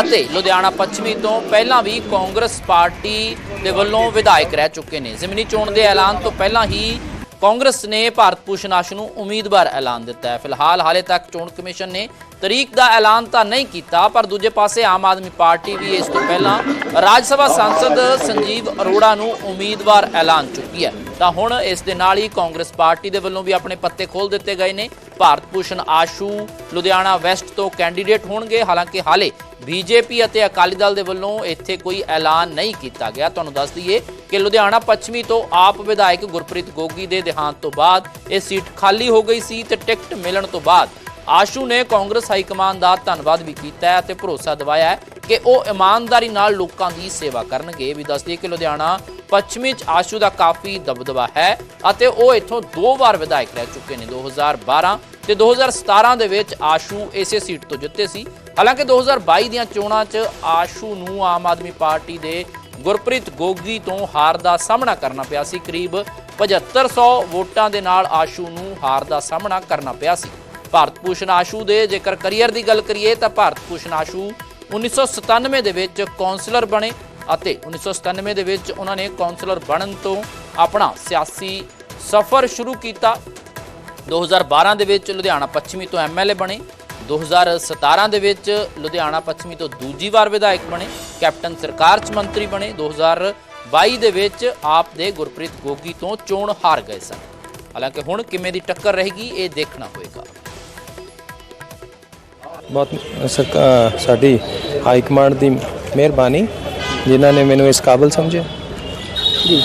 ਅਤੇ ਲੁਧਿਆਣਾ ਪੱਛਮੀ ਤੋਂ ਪਹਿਲਾਂ ਵੀ ਕਾਂਗਰਸ ਪਾਰਟੀ ਦੇ ਵੱਲੋਂ ਵਿਧਾਇਕ ਰਹਿ ਚੁੱਕੇ ਨੇ। ਜ਼ਿਮਨੀ ਚੋਣ ਦੇ ਐਲਾਨ ਤੋਂ ਪਹਿਲਾਂ ਹੀ ਕਾਂਗਰਸ ਨੇ ਭਾਰਤ ਭੂਸ਼ਣ ਆਸ਼ੂ ਨੂੰ ਉਮੀਦਵਾਰ ਐਲਾਨ ਦਿੱਤਾ ਹੈ। ਫਿਲਹਾਲ ਹਾਲੇ ਤੱਕ ਚੋਣ ਕਮਿਸ਼ਨ ਨੇ ਤਰੀਕ ਦਾ ਐਲਾਨ ਤਾਂ ਨਹੀਂ ਕੀਤਾ, ਪਰ ਦੂਜੇ ਪਾਸੇ ਆਮ ਆਦਮੀ ਪਾਰਟੀ ਵੀ ਇਸ ਤੋਂ ਪਹਿਲਾਂ ਰਾਜ ਸਭਾ ਸਾਂਸਦ ਸੰਜੀਵ ਅਰੋੜਾ ਨੂੰ ਉਮੀਦਵਾਰ ਐਲਾਨ ਚੁੱਕੀ ਹੈ। ਤਾਂ ਹੁਣ ਇਸ ਦੇ ਨਾਲ ਹੀ ਕਾਂਗਰਸ ਪਾਰਟੀ ਦੇ ਵੱਲੋਂ ਵੀ ਆਪਣੇ ਪੱਤੇ ਖੋਲ ਦਿੱਤੇ ਗਏ ਨੇ। ਭਾਰਤ ਭੂਸ਼ਣ ਆਸ਼ੂ ਲੁਧਿਆਣਾ ਵੈਸਟ ਤੋਂ ਕੈਂਡੀਡੇਟ ਹੋਣਗੇ। ਹਾਲਾਂਕਿ ਹਾਲੇ ਬੀਜੇਪੀ ਅਤੇ ਅਕਾਲੀ ਦਲ ਦੇ ਵੱਲੋਂ ਇੱਥੇ ਕੋਈ ਐਲਾਨ ਨਹੀਂ ਕੀਤਾ ਗਿਆ। ਤੁਹਾਨੂੰ ਦੱਸ ਦਈਏ ਕਿ ਲੁਧਿਆਣਾ ਪੱਛਮੀ ਤੋਂ ਆਪ ਵਿਧਾਇਕ ਗੁਰਪ੍ਰੀਤ ਗੋਗੀ ਦੇ ਦੇਹਾਂਤ ਤੋਂ ਬਾਅਦ ਇਹ ਸੀਟ ਖਾਲੀ ਹੋ ਗਈ ਸੀ ਤੇ ਟਿਕਟ ਮਿਲਣ ਤੋਂ ਬਾਅਦ ਆਸ਼ੂ ਨੇ ਕਾਂਗਰਸ ਹਾਈ ਕਮਾਨ ਦਾ ਧੰਨਵਾਦ ਵੀ ਕੀਤਾ ਹੈ ਤੇ ਭਰੋਸਾ ਦਿਵਾਇਆ ਹੈ ਕਿ ਉਹ ਇਮਾਨਦਾਰੀ ਨਾਲ ਲੋਕਾਂ ਦੀ ਸੇਵਾ ਕਰਨਗੇ। ਵੀ ਦੱਸ ਕਿ ਲੁਧਿਆਣਾ ਪੱਛਮੀ ਚ ਆਸ਼ੂ ਦਾ ਕਾਫੀ ਦਬਦਬਾ ਹੈ ਅਤੇ ਉਹ ਇੱਥੋਂ ਦੋ ਵਾਰ ਵਿਧਾਇਕ ਰਹਿ ਚੁੱਕੇ ਨੇ 2012 ਤੇ 2017 ਦੇ ਵਿੱਚ ਆਸ਼ੂ ਇਸੇ ਸੀਟ ਤੋਂ ਜਿੱਤੇ ਸੀ। ਹਾਲਾਂਕਿ 2022 ਦੀਆਂ ਚੋਣਾਂ 'ਚ ਆਸ਼ੂ ਨੂੰ ਆਮ ਆਦਮੀ ਪਾਰਟੀ ਦੇ ਗੁਰਪ੍ਰੀਤ ਗੋਗੀ ਤੋਂ ਹਾਰ ਦਾ ਸਾਹਮਣਾ ਕਰਨਾ ਪਿਆ ਸੀ। ਕਰੀਬ 7500 ਵੋਟਾਂ ਦੇ ਨਾਲ ਆਸ਼ੂ ਨੂੰ ਹਾਰ ਦਾ ਸਾਹਮਣਾ ਕਰਨਾ ਪਿਆ ਸੀ। ਭਾਰਤ ਭੂਸ਼ਣ ਆਸ਼ੂ ਦੇ। ਜੇਕਰ ਕੈਰੀਅਰ ਦੀ ਗੱਲ ਕਰੀਏ ਤਾਂ ਭਾਰਤ ਭੂਸ਼ਣ ਆਸ਼ੂ 1997 ਦੇ ਵਿੱਚ ਕੌਂਸਲਰ ਬਣੇ ਅਤੇ 1997 ਦੇ ਵਿੱਚ ਉਹਨਾਂ ਨੇ ਕੌਂਸਲਰ ਬਣਨ ਤੋਂ ਆਪਣਾ ਸਿਆਸੀ ਸਫ਼ਰ ਸ਼ੁਰੂ ਕੀਤਾ। 2012 ਦੇ ਵਿੱਚ ਲੁਧਿਆਣਾ ਪੱਛਮੀ ਤੋਂ ਐਮਐਲਏ ਬਣੇ। 2017 ਦੇ ਵਿੱਚ ਲੁਧਿਆਣਾ ਪੱਛਮੀ ਤੋਂ ਦੂਜੀ ਵਾਰ ਵਿਧਾਇਕ ਬਣੇ। ਕੈਪਟਨ ਸਰਕਾਰ ਚ ਮੰਤਰੀ ਬਣੇ। 2022 ਦੇ ਵਿੱਚ ਆਪ ਦੇ ਗੁਰਪ੍ਰੀਤ ਗੋਗੀ ਤੋਂ ਚੋਣ ਹਾਰ ਗਏ ਸਨ। ਹਾਲਾਂਕਿ ਹੁਣ ਕਿਵੇਂ ਦੀ ਟੱਕਰ ਰਹੇਗੀ ਇਹ ਦੇਖਣਾ ਹੋਏਗਾ। ਬਹੁਤ ਸਾਡੀ ਹਾਈ ਕਮਾਂਡ ਦੀ ਮਿਹਰਬਾਨੀ ਜਿਨ੍ਹਾਂ ਨੇ ਮੈਨੂੰ ਇਸ ਕਾਬਿਲ ਸਮਝਿਆ ਜੀ।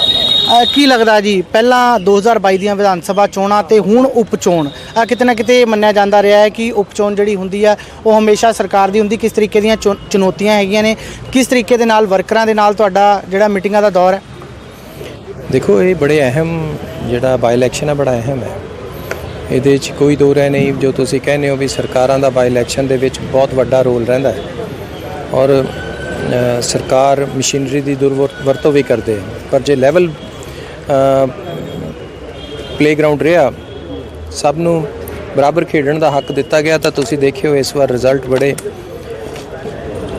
ਕੀ ਲੱਗਦਾ ਜੀ ਪਹਿਲਾਂ 2022 ਦੀਆਂ ਵਿਧਾਨ ਸਭਾ ਚੋਣਾਂ ਤੇ ਹੁਣ ਉਪ ਚੋਣ ਅ, ਕਿਤੇ ਨਾ ਕਿਤੇ ਮੰਨਿਆ ਜਾਂਦਾ ਰਿਹਾ ਹੈ ਕਿ ਉਪ ਚੋਣ ਜਿਹੜੀ ਹੁੰਦੀ ਹੈ ਉਹ ਹਮੇਸ਼ਾ ਸਰਕਾਰ ਦੀ ਹੁੰਦੀ ਕਿਸ ਤਰੀਕੇ ਦੀਆਂ ਚੁਣ- ਚੁਣੌਤੀਆਂ ਹੈਗੀਆਂ ਨੇ ਕਿਸ ਤਰੀਕੇ ਦੇ ਨਾਲ ਵਰਕਰਾਂ ਦੇ ਨਾਲ ਤੁਹਾਡਾ ਜਿਹੜਾ ਮੀਟਿੰਗਾਂ ਦਾ ਦੌਰ ਹੈ? ਦੇਖੋ ਇਹ ਬੜੇ ਅਹਿਮ ਜਿਹੜਾ ਬਾਈ ਇਲੈਕਸ਼ਨ ਹੈ ਬੜਾ ਅਹਿਮ ਹੈ। ਇਹਦੇ 'ਚ ਕੋਈ ਦੋ ਰਹਿ ਨਹੀਂ, ਜੋ ਤੁਸੀਂ ਕਹਿੰਦੇ ਹੋ ਵੀ ਸਰਕਾਰਾਂ ਦਾ ਬਾਈ ਇਲੈਕਸ਼ਨ ਦੇ ਵਿੱਚ ਬਹੁਤ ਵੱਡਾ ਰੋਲ ਰਹਿੰਦਾ ਹੈ। ਔਰ ਸਰਕਾਰ ਮਸ਼ੀਨਰੀ ਦੀ ਦੁਰਵਰਤੋਂ ਵੀ ਕਰਦੇ ਹੈ। ਪਰ ਜੇ ਲੈਵਲ ਪਲੇਗਰਾਉਂਡ ਰਿਹਾ, ਸਭ ਨੂੰ ਬਰਾਬਰ ਖੇਡਣ ਦਾ ਹੱਕ ਦਿੱਤਾ ਗਿਆ, ਤਾਂ ਤੁਸੀਂ ਦੇਖਿਓ ਇਸ ਵਾਰ ਰਿਜ਼ਲਟ ਬੜੇ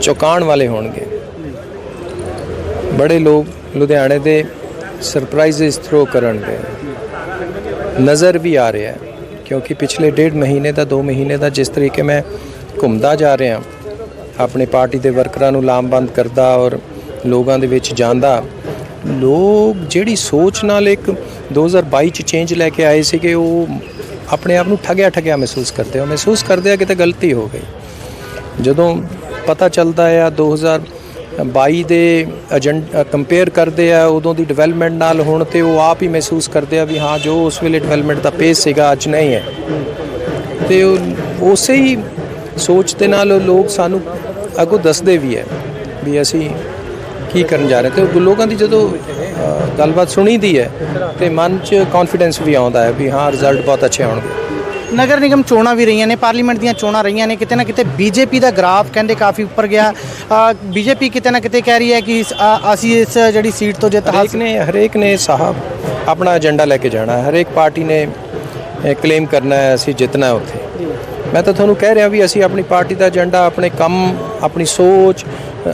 ਚੌਕਾਣ ਵਾਲੇ ਹੋਣਗੇ। ਬੜੇ ਲੋਕ ਲੁਧਿਆਣੇ ਦੇ ਸਰਪ੍ਰਾਈਜ਼ਸ ਥਰੋ ਕਰਨਗੇ ਨਜ਼ਰ ਵੀ ਆ ਰਿਹਾ ਹੈ। ਕਿਉਂਕਿ ਪਿਛਲੇ ਡੇਢ ਮਹੀਨੇ ਦਾ 2 ਮਹੀਨੇ ਦਾ ਜਿਸ ਤਰੀਕੇ ਮੈਂ ਘੁੰਮਦਾ ਜਾ ਰਿਹਾ, ਆਪਣੀ ਪਾਰਟੀ ਦੇ ਵਰਕਰਾਂ ਨੂੰ ਲਾਮਬੰਦ ਕਰਦਾ ਔਰ ਲੋਕਾਂ ਦੇ ਵਿੱਚ ਜਾਂਦਾ, ਲੋਕ ਜਿਹੜੀ ਸੋਚ ਨਾਲ ਇੱਕ 2022 ਚ ਚੇਂਜ ਲੈ ਕੇ ਆਏ ਸੀਗੇ, ਉਹ ਆਪਣੇ ਆਪ ਨੂੰ ਠੱਗਿਆ ਠੱਗਿਆ ਮਹਿਸੂਸ ਕਰਦੇ ਹੋ ਮਹਿਸੂਸ ਕਰਦੇ ਆ ਕਿਤੇ ਗਲਤੀ ਹੋ ਗਈ। ਜਦੋਂ ਪਤਾ ਚੱਲਦਾ ਆ 2022 ਦੇ ਏਜੰਟ ਕੰਪੇਅਰ ਕਰਦੇ ਆ ਉਦੋਂ ਦੀ ਡਿਵੈਲਪਮੈਂਟ ਨਾਲ ਹੁਣ ਤੇ ਉਹ ਆਪ ਹੀ ਮਹਿਸੂਸ ਕਰਦੇ ਆ ਵੀ ਹਾਂ ਜੋ ਉਸ ਵੇਲੇ ਡਿਵੈਲਪਮੈਂਟ ਦਾ ਪੇਸ ਸੀਗਾ ਅੱਜ ਨਹੀਂ ਹੈ। ਤੇ ਉਸੇ ਹੀ ਸੋਚ ਦੇ ਨਾਲ ਲੋਕ ਸਾਨੂੰ ਅੱਗੋਂ ਦੱਸਦੇ ਵੀ ਹੈ ਵੀ ਅਸੀਂ ਕੀ ਕਰਨ ਜਾ ਰਹੇ ਤੇ ਲੋਕਾਂ ਦੀ ਜਦੋਂ ਅ, ਗੱਲਬਾਤ ਸੁਣੀਦੀ ਹੈ ਤੇ ਮਨ 'ਚ ਕੌਨਫੀਡੈਂਸ ਵੀ ਆਉਂਦਾ ਹੈ ਵੀ ਹਾਂ ਰਿਜ਼ਲਟ ਬਹੁਤ ਅੱਛੇ ਆਉਣਗੇ। ਨਗਰ ਨਿਗਮ ਚੋਣਾਂ ਵੀ ਰਹੀਆਂ ਨੇ ਪਾਰਲੀਮੈਂਟ ਦੀਆਂ ਚੋਣਾਂ ਰਹੀਆਂ ਨੇ ਕਿਤੇ ਨਾ ਕਿਤੇ ਬੀਜੇਪੀ ਦਾ ਗ੍ਰਾਫ ਕਹਿੰਦੇ ਕਾਫੀ ਉੱਪਰ ਗਿਆ। ਬੀਜੇਪੀ ਕਿਤੇ ਨਾ ਕਿਤੇ ਕਹਿ ਰਹੀ ਹੈ ਕਿ ਅਸੀਂ ਇਸ ਜਿਹੜੀ ਸੀਟ ਤੋਂ ਜਿੱਤ ਹਰੇਕ ਹਾਸਲ ਨੇ ਹਰੇਕ ਨੇ ਸਾਹਿਬ ਆਪਣਾ ਏਜੰਡਾ ਲੈ ਕੇ ਜਾਣਾ ਹੈ। ਹਰੇਕ ਪਾਰਟੀ ਨੇ ਕਲੇਮ ਕਰਨਾ ਹੈ ਅਸੀਂ ਜਿੱਤਣਾ ਉੱਥੇ। ਮੈਂ ਤਾਂ ਤੁਹਾਨੂੰ ਕਹਿ ਰਿਹਾ ਵੀ ਅਸੀਂ ਆਪਣੀ ਪਾਰਟੀ ਦਾ ਏਜੰਡਾ ਆਪਣੇ ਕੰਮ ਆਪਣੀ ਸੋਚ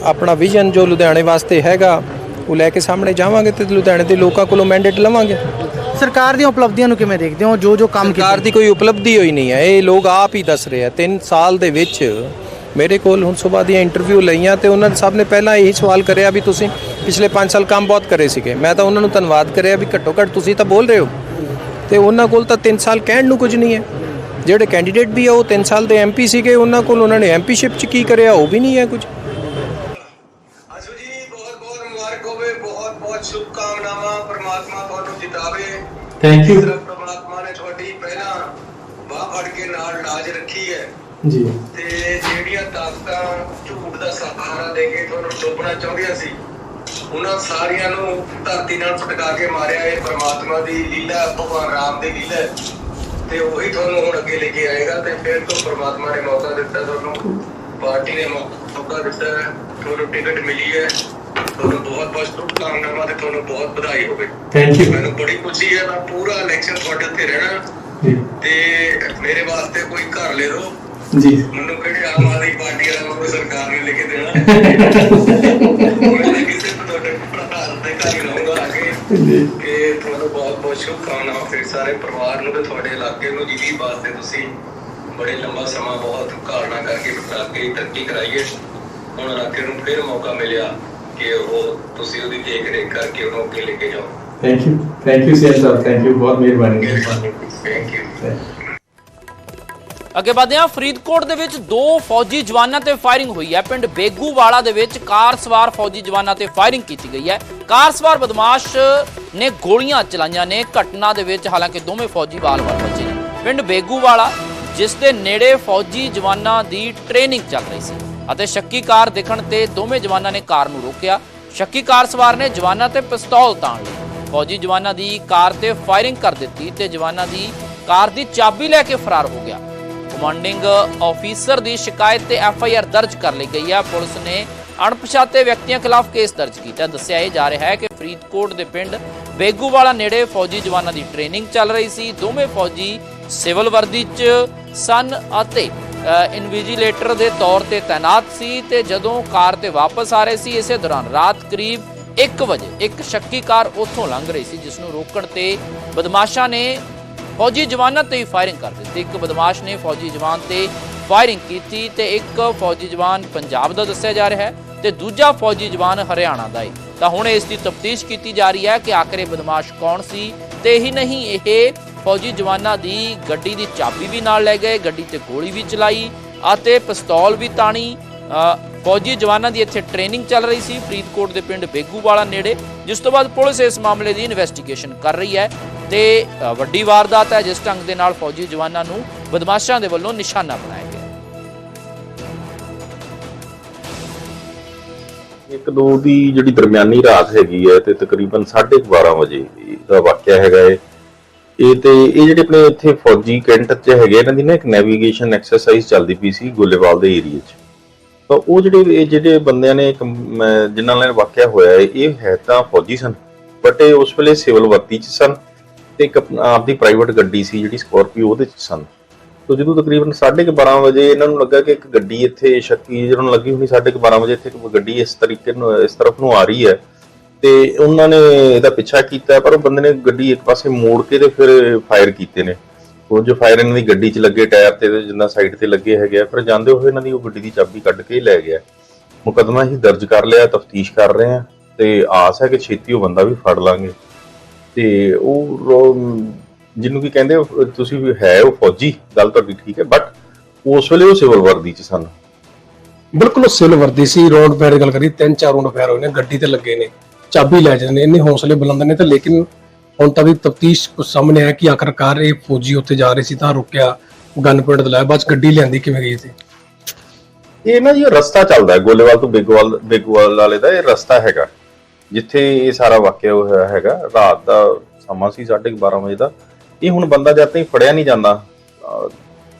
ਆਪਣਾ ਵਿਜ਼ਨ ਜੋ ਲੁਧਿਆਣੇ ਵਾਸਤੇ ਹੈਗਾ ਉਹ ਲੈ ਕੇ ਸਾਹਮਣੇ ਜਾਵਾਂਗੇ ਤੇ ਲੁਧਿਆਣੇ ਦੇ ਲੋਕਾਂ ਕੋਲੋਂ ਮੈਂਡੇਟ ਲਵਾਂਗੇ। ਸਰਕਾਰ ਦੀਆਂ ਉਪਲਬਧੀਆਂ ਨੂੰ ਕਿਵੇਂ ਦੇਖਦੇ ਹੋ? ਜੋ ਜੋ ਕੰਮ ਸਰਕਾਰ ਦੀ ਕੋਈ ਉਪਲਬਧੀ ਹੋਈ ਨਹੀਂ ਹੈ। ਇਹ ਲੋਕ ਆਪ ਹੀ ਦੱਸ ਰਹੇ ਆ। 3 ਸਾਲ ਦੇ ਵਿੱਚ ਮੇਰੇ ਕੋਲ ਹੁਣ ਸਵੇਰ ਦੀਆਂ ਇੰਟਰਵਿਊ ਲਈਆਂ ਤੇ ਉਹਨਾਂ ਸਭ ਨੇ ਪਹਿਲਾਂ ਇਹੀ ਸਵਾਲ ਕਰਿਆ ਵੀ ਤੁਸੀਂ ਪਿਛਲੇ 5 ਸਾਲ ਕੰਮ ਬਹੁਤ ਕਰੇ ਸੀਗੇ। ਮੈਂ ਤਾਂ ਉਹਨਾਂ ਨੂੰ ਧੰਨਵਾਦ ਕਰਿਆ ਵੀ ਘੱਟੋ ਘੱਟ ਤੁਸੀਂ ਤਾਂ ਬੋਲ ਰਹੇ ਹੋ। ਤੇ ਉਹਨਾਂ ਕੋਲ ਤਾਂ 3 ਸਾਲ ਕਹਿਣ ਨੂੰ ਕੁਝ ਨਹੀਂ ਹੈ। ਜਿਹੜੇ ਕੈਂਡੀਡੇਟ ਵੀ ਆ ਉਹ 3 ਸਾਲ ਦੇ ਐਮਪੀ ਸੀਗੇ। ਉਹਨਾਂ ਕੋਲ ਉਹਨਾਂ ਨੇ ਐਮਪੀਸ਼ਿਪ 'ਚ ਕੀ ਕਰਿਆ ਉਹ ਵੀ ਨਹੀਂ ਹੈ ਕੁਝ। ਆਸ਼ੂ ਜੀ ਬਹੁਤ ਬਹੁਤ ਮੁਬਾਰਕ ਹੋਵੇ। ਬਹੁਤ ਬਹੁਤ ਸ਼ੁਭਕਾਮਨਾਵਾਂ। ਪ੍ਰਮਾਤਮਾ ਤੁਹਾਨੂੰ ਜਿਤਾਵੇ। ਥੈਂਕ ਯੂ ਪ੍ਰਮਾਤਮਾ ਨੇ ਤੁਹਾਡੀ ਪਹਿਲਾਂ ਬਾਹ ਫੜ ਕੇ ਨਾਲ ਲਾਜ ਰੱਖੀ ਹੈ। ਜੀ। ਤੇ ਜਿਹੜੀਆਂ ਤਾਕਤਾਂ ਝੂਠ ਦਾ ਸਹਾਰਾ ਦੇ ਕੇ ਤੁਹਾਨੂੰ ਡੋਬਣਾ ਚਾਹੁੰਦੀਆਂ ਸੀ ਉਹਨਾਂ ਸਾਰੀਆਂ ਨੂੰ ਧਰਤੀ ਨਾਲ ਫਟਕਾ ਕੇ ਮਾਰਿਆ ਇਹ ਪ੍ਰਮਾਤਮਾ ਦੀ ਲੀਲਾ ਭਗਵਾਨ ਰਾਮ ਦੀ ਲੀਲਾ ਹੈ। ਤੇ ਉਹੀ ਤੁਹਾਨੂੰ ਹੁਣ ਅੱਗੇ ਲੈ ਕੇ ਆਏਗਾ ਤੇ ਫਿਰ ਤੋਂ ਪ੍ਰਮਾਤਮਾ ਨੇ ਮੌਕਾ ਦਿੱਤਾ ਤੁਹਾਨੂੰ ਪਾਰਟੀ ਨੇ ਮੌਕਾ ਦਿੱਤਾ ਤੁਹਾਨੂੰ ਟਿਕਟ ਮਿਲੀ ਹੈ। ਤੁਹਾਨੂੰ ਬਹੁਤ ਬਹੁਤ ਸ਼ੁਭਕਾਮਨਾਵਾਂ ਤੇ ਤੁਹਾਨੂੰ ਬਹੁਤ ਵਧਾਈ ਹੋਵੇ। ਥੈਂਕ ਯੂ ਮੈਨੂੰ ਬੜੀ ਖੁਸ਼ੀ ਹੈ ਮੈਂ ਪੂਰਾ ਇਲੈਕਸ਼ਨ ਤੁਹਾਡੇ ਉੱਤੇ ਰਹਿਣਾ। ਜੀ। ਤੇ ਮੇਰੇ ਵਾਸਤੇ ਕੋਈ ਘਰ ਲੈ ਲਓ। ਜੀ। ਮੈਨੂੰ ਕਿਹੜੇ ਆਮ ਆਦਮੀ ਪਾਰਟੀ ਵਾਲਾ ਕੋਈ ਸਰਕਾਰ ਨੇ ਲੈ ਕੇ ਦੇਣਾ। ਮੈਂ ਕਿਸੇ ਤੋਂ ਤੁਹਾਡੇ ਪ੍ਰਧਾਨ ਦੇ ਘਰ ਹੀ ਰਹੂੰਗਾ ਆ ਕੇ ਜੀ। ਕਿ ਤੁਹਾਨੂੰ ਬਹੁਤ ਬਹੁਤ ਸ਼ੁਭਕਾਮਨਾਵਾਂ ਫਿਰ ਸਾਰੇ ਪਰਿਵਾਰ ਨੂੰ ਤੇ ਤੁਹਾਡੇ ਇਲਾਕੇ ਨੂੰ। ਜਿਹਦੀ ਵਾਸਤੇ ਤੁਸੀਂ ਬੜੇ ਲੰਬਾ ਸਮਾਂ ਬਹੁਤ ਕਾਰਨਾ ਕਰਕੇ ਬਤਾ ਕੇ ਤਰੱਕੀ ਕਰਾਈਏ ਹੁਣ ਇਲਾਕੇ ਨੂੰ ਫਿਰ ਮੌਕਾ ਮਿਲਿਆ। ਕਿ ਉਹ ਤੁਸੀਂ ਉਹਦੀ ਦੇਖ ਰੇਖ ਕਰਕੇ ਉਹਨੂੰ ਅੱਗੇ ਲੈ ਕੇ ਜਾਓ। Thank you thank you sir Sahib thank you ਬਹੁਤ ਮਿਹਰਬਾਨੀ। ਥੈਂਕ ਯੂ ਅੱਗੇ ਵਧਦੇ ਹਾਂ ਫਰੀਦਕੋਟ ਦੇ ਵਿੱਚ ਦੋ ਫੌਜੀ ਜਵਾਨਾਂ ਤੇ ਫਾਇਰਿੰਗ ਹੋਈ ਹੈ। ਪਿੰਡ ਬੇਗੂਵਾਲਾ ਦੇ ਵਿੱਚ ਕਾਰ ਸਵਾਰ ਫੌਜੀ ਜਵਾਨਾਂ ਤੇ ਫਾਇਰਿੰਗ ਕੀਤੀ ਗਈ ਹੈ। ਕਾਰ ਸਵਾਰ ਬਦਮਾਸ਼ ਨੇ ਗੋਲੀਆਂ ਚਲਾਈਆਂ ਨੇ। ਘਟਨਾ ਦੇ ਵਿੱਚ ਹਾਲਾਂਕਿ ਦੋਵੇਂ ਫੌਜੀ ਬਾਲ-ਬਾਲ ਬਚੇ ਨੇ। ਪਿੰਡ ਬੇਗੂਵਾਲਾ ਜਿਸ ਦੇ ਨੇੜੇ ਫੌਜੀ ਜਵਾਨਾਂ ਦੀ ਟ੍ਰੇਨਿੰਗ ਚੱਲ ਰਹੀ ਸੀ। ਅਤੇ ਸ਼ੱਕੀ ਕਾਰ ਦਿਖਣ ਤੇ ਦੋਵੇਂ ਜਵਾਨਾਂ ਨੇ ਕਾਰ ਨੂੰ ਰੋਕਿਆ। ਸ਼ੱਕੀ ਕਾਰ ਸਵਾਰ ਨੇ ਜਵਾਨਾਂ ਤੇ ਪਿਸਤੌਲ ਤਾਣ ਲਈ। ਫੌਜੀ ਜਵਾਨਾਂ ਦੀ ਕਾਰ ਤੇ ਫਾਇਰਿੰਗ ਕਰ ਦਿੱਤੀ ਤੇ ਜਵਾਨਾਂ ਦੀ ਕਾਰ ਦੀ ਚਾਬੀ ਲੈ ਕੇ ਫਰਾਰ ਹੋ ਗਿਆ। ਕਮਾਂਡਿੰਗ ਆਫੀਸਰ ਦੀ ਸ਼ਿਕਾਇਤ ਤੇ ਐਫ ਆਈ ਆਰ ਦਰਜ ਕਰ ਲਈ ਗਈ ਹੈ ਪੁਲਿਸ ਨੇ ਅਣਪਛਾਤੇ ਵਿਅਕਤੀਆਂ ਖਿਲਾਫ ਕੇਸ ਦਰਜ ਕੀਤਾ। ਦੱਸਿਆ ਇਹ ਜਾ ਰਿਹਾ ਹੈ ਕਿ ਫਰੀਦਕੋਟ ਦੇ ਪਿੰਡ ਬੇਗੂਵਾਲਾ ਨੇੜੇ ਫੌਜੀ ਜਵਾਨਾਂ ਦੀ ਟ੍ਰੇਨਿੰਗ ਚੱਲ ਰਹੀ ਸੀ। ਦੋਵੇਂ ਫੌਜੀ ਸਿਵਲ ਵਰਦੀ 'ਚ ਸਨ ਅਤੇ ਇਨਵੀਜੀਲੇਟਰ ਦੇ ਤੌਰ ਤੇ ਤਾਇਨਾਤ ਸੀ ਤੇ ਜਦੋਂ ਕਾਰ ਤੇ ਵਾਪਸ ਆ ਰਹੇ ਸੀ, ਇਸੇ ਦੌਰਾਨ ਰਾਤ ਕਰੀਬ 1 ਵਜੇ ਇੱਕ ਸ਼ੱਕੀ ਕਾਰ ਉੱਥੋਂ ਲੰਘ ਰਹੀ ਸੀ, ਜਿਸ ਨੂੰ ਰੋਕਣ ਤੇ ਬਦਮਾਸ਼ਾਂ ਨੇ ਫੌਜੀ ਜਵਾਨਾਂ ਤੇ ਹੀ ਫਾਇਰਿੰਗ ਕਰ ਦਿੱਤੀ। ਇੱਕ ਬਦਮਾਸ਼ ਨੇ ਫੌਜੀ ਜਵਾਨ ਤੇ ਫਾਇਰਿੰਗ ਕੀਤੀ ਤੇ ਇੱਕ ਫੌਜੀ ਜਵਾਨ ਪੰਜਾਬ ਦਾ ਦੱਸਿਆ ਜਾ ਰਿਹਾ ਹੈ ਤੇ ਦੂਜਾ ਫੌਜੀ ਜਵਾਨ ਹਰਿਆਣਾ ਦਾ ਹੈ। ਤਾਂ ਹੁਣ ਇਸ ਦੀ ਤਫਤੀਸ਼ ਕੀਤੀ ਜਾ ਰਹੀ ਹੈ ਕਿ ਆਖਰ ਬਦਮਾਸ਼ ਕੌਣ ਸੀ ਤੇ ਹੀ ਨਹੀਂ, ਇਹ ਫੌਜੀ ਜਵਾਨਾਂ ਦੀ ਗੱਡੀ ਦੀ ਚਾਬੀ ਵੀ ਨਾਲ ਲੈ ਗਏ, ਗੱਡੀ ਤੇ ਗੋਲੀ ਵੀ ਚਲਾਈ ਅਤੇ ਪਿਸਤੌਲ ਵੀ ਤਾਣੀ। ਫੌਜੀ ਜਵਾਨਾਂ ਦੀ ਇੱਥੇ ਟ੍ਰੇਨਿੰਗ ਚੱਲ ਰਹੀ ਸੀ ਫਰੀਦਕੋਟ ਦੇ ਪਿੰਡ ਬੇਗੂਵਾਲਾ ਨੇੜੇ, ਜਿਸ ਤੋਂ ਬਾਅਦ ਪੁਲਿਸ ਇਸ ਮਾਮਲੇ ਦੀ ਇਨਵੈਸਟੀਗੇਸ਼ਨ ਕਰ ਰਹੀ ਹੈ ਤੇ ਵੱਡੀ ਵਾਰਦਾਤ ਹੈ, ਜਿਸ ਢੰਗ ਦੇ ਨਾਲ ਫੌਜੀ ਜਵਾਨਾਂ ਨੂੰ ਬਦਮਾਸ਼ਾਂ ਦੇ ਵੱਲੋਂ ਨਿਸ਼ਾਨਾ ਬਣਾਇਆ ਗਿਆ। ਇੱਕ ਦੋ ਦੀ ਜਿਹੜੀ ਦਰਮਿਆਨੀ ਰਾਤ ਹੈਗੀ ਹੈ ਤੇ ਤਕਰੀਬਨ 12:30 ਵਜੇ ਦਾ ਵਾਕਿਆ ਹੈਗਾ ਹੈ। ਇਹ ਤੇ ਇਹ ਜਿਹੜੇ ਆਪਣੇ ਇੱਥੇ ਫੌਜੀ ਕੈਂਟ 'ਚ ਹੈਗੇ ਇਹਨਾਂ ਦੀ ਨਾ ਇੱਕ ਨੈਵੀਗੇਸ਼ਨ ਐਕਸਰਸਾਈਜ਼ ਚੱਲਦੀ ਪਈ ਸੀ ਗੋਲੇਵਾਲ ਦੇ ਏਰੀਆ 'ਚ। ਤਾਂ ਉਹ ਜਿਹੜੇ ਇਹ ਜਿਹੜੇ ਬੰਦਿਆਂ ਨੇ ਇੱਕ, ਮ- ਜਿਨ੍ਹਾਂ ਨਾਲ ਵਾਕਿਆ ਹੋਇਆ ਹੈ, ਇਹ ਹੈ ਤਾਂ ਫੌਜੀ ਸਨ ਬਟ ਇਹ ਉਸ ਵੇਲੇ ਸਿਵਲ ਵਰਤੀ 'ਚ ਸਨ ਤੇ ਇੱਕ ਆਪਦੀ ਪ੍ਰਾਈਵੇਟ ਗੱਡੀ ਸੀ ਜਿਹੜੀ ਸਕੋਰਪੀਓ ਉਹਦੇ 'ਚ ਸਨ। ਤੋ ਜਦੋਂ ਤਕਰੀਬਨ 12:30 ਵਜੇ ਇਹਨਾਂ ਨੂੰ ਲੱਗਾ ਕਿ ਇੱਕ ਗੱਡੀ ਇੱਥੇ ਸ਼ੱਕੀ ਜਿਹਨਾਂ ਨੂੰ ਲੱਗੀ ਹੋਣੀ 12:30 ਵਜੇ ਇੱਥੇ ਇੱਕ ਗੱਡੀ ਇਸ ਤਰੀਕੇ ਨੂੰ, ਇਸ ਤਰਫ ਨੂੰ ਆ ਰਹੀ ਹੈ ਤੇ ਉਹਨਾਂ ਨੇ ਇਹਦਾ ਪਿੱਛਾ ਕੀਤਾ, ਪਰ ਉਹ ਬੰਦੇ ਨੇ ਗੱਡੀ ਇੱਕ ਪਾਸੇ ਮੋੜ ਕੇ ਤੇ ਫਿਰ ਫਾਇਰ ਕੀਤੇ ਨੇ। ਉਹ ਜੋ ਫਾਇਰ ਇਹਨਾਂ ਦੀ ਗੱਡੀ 'ਚ ਲੱਗੇ ਟਾਇਰ ਤੇ ਜਿੰਨਾ ਸਾਈਡ ਤੇ ਲੱਗੇ ਹੈਗੇ ਆ ਫਿਰ ਜਾਂਦੇ ਹੋਏ ਇਹਨਾਂ ਦੀ ਉਹ ਗੱਡੀ ਦੀ ਚਾਬੀ ਕੱਢ ਕੇ ਲੈ ਗਿਆ। ਮੁਕਦਮਾ ਹੀ ਦਰਜ ਕਰ ਲਿਆ, ਤਫਤੀਸ਼ ਕਰ ਰਹੇ ਆ ਤੇ ਆਸ ਹੈ ਕਿ ਛੇਤੀ ਉਹ ਬੰਦਾ ਵੀ ਫੜ ਲਾਂਗੇ। ਤੇ ਉਹ ਜਿਹਨੂੰ ਕੀ ਕਹਿੰਦੇ ਤੁਸੀਂ ਵੀ ਹੈ ਉਹ ਫੌਜੀ, ਗੱਲ ਤੁਹਾਡੀ ਠੀਕ ਹੈ ਬਟ ਉਸ ਵੇਲੇ ਉਹ ਸਿਵਲ ਵਰਦੀ 'ਚ ਸਨ। ਬਿਲਕੁਲ ਸਿਲ ਵਰਦੀ ਸੀ, ਰੋਡ ਪੈਰ ਗੱਲ ਕਰੀ ਤਿੰਨ ਚਾਰ ਰੋਡ ਪੈਰ ਹੋਏ ਨੇ, ਗੱਡੀ ਤੇ ਲੱਗੇ ਨੇ। ਚਾਬੀ ਲੈ ਜਾਂਦੇ ਨੇ, ਇੰਨੇ ਹੌਸਲੇ ਬੁਲੰਦ ਨੇ ਤੇ ਲੇਕਿਨ ਹੁਣ ਤਾਂ ਵੀ ਤਫਤੀਸ਼ ਕੁਝ ਸਾਹਮਣੇ ਆਇਆ ਕਿ ਆਖਰਕਾਰ ਇਹ ਫੌਜੀ ਉੱਥੇ ਜਾ ਰਹੇ ਸੀ ਤਾਂ ਰੁਕਿਆ ਗਨ ਪੁਆਇੰਟ ਲਾਇਆ ਬਾਅਦ ਗੱਡੀ ਲਿਆਂਦੀ ਕਿਵੇਂ ਗਈ ਸੀ ਇਹ ਨਾ ਜੀ ਰਸਤਾ ਚੱਲਦਾ ਹੈ, ਗੋਲੇਵਾਲ ਤੋਂ ਬੇਗਵਾਲ ਬੇਗਵਾਲ ਵਾਲੇ ਦਾ ਇਹ ਰਸਤਾ ਹੈਗਾ। ਜਿੱਥੇ ਇਹ ਸਾਰਾ ਵਾਕਿਆ ਹੋਇਆ ਹੈਗਾ, ਰਾਤ ਦਾ ਸਮਾਂ ਸੀ 12:30 ਵਜੇ ਦਾ। ਇਹ ਹੁਣ ਬੰਦਾ ਜਦ ਤੱਕ ਫੜਿਆ ਨਹੀਂ ਜਾਂਦਾ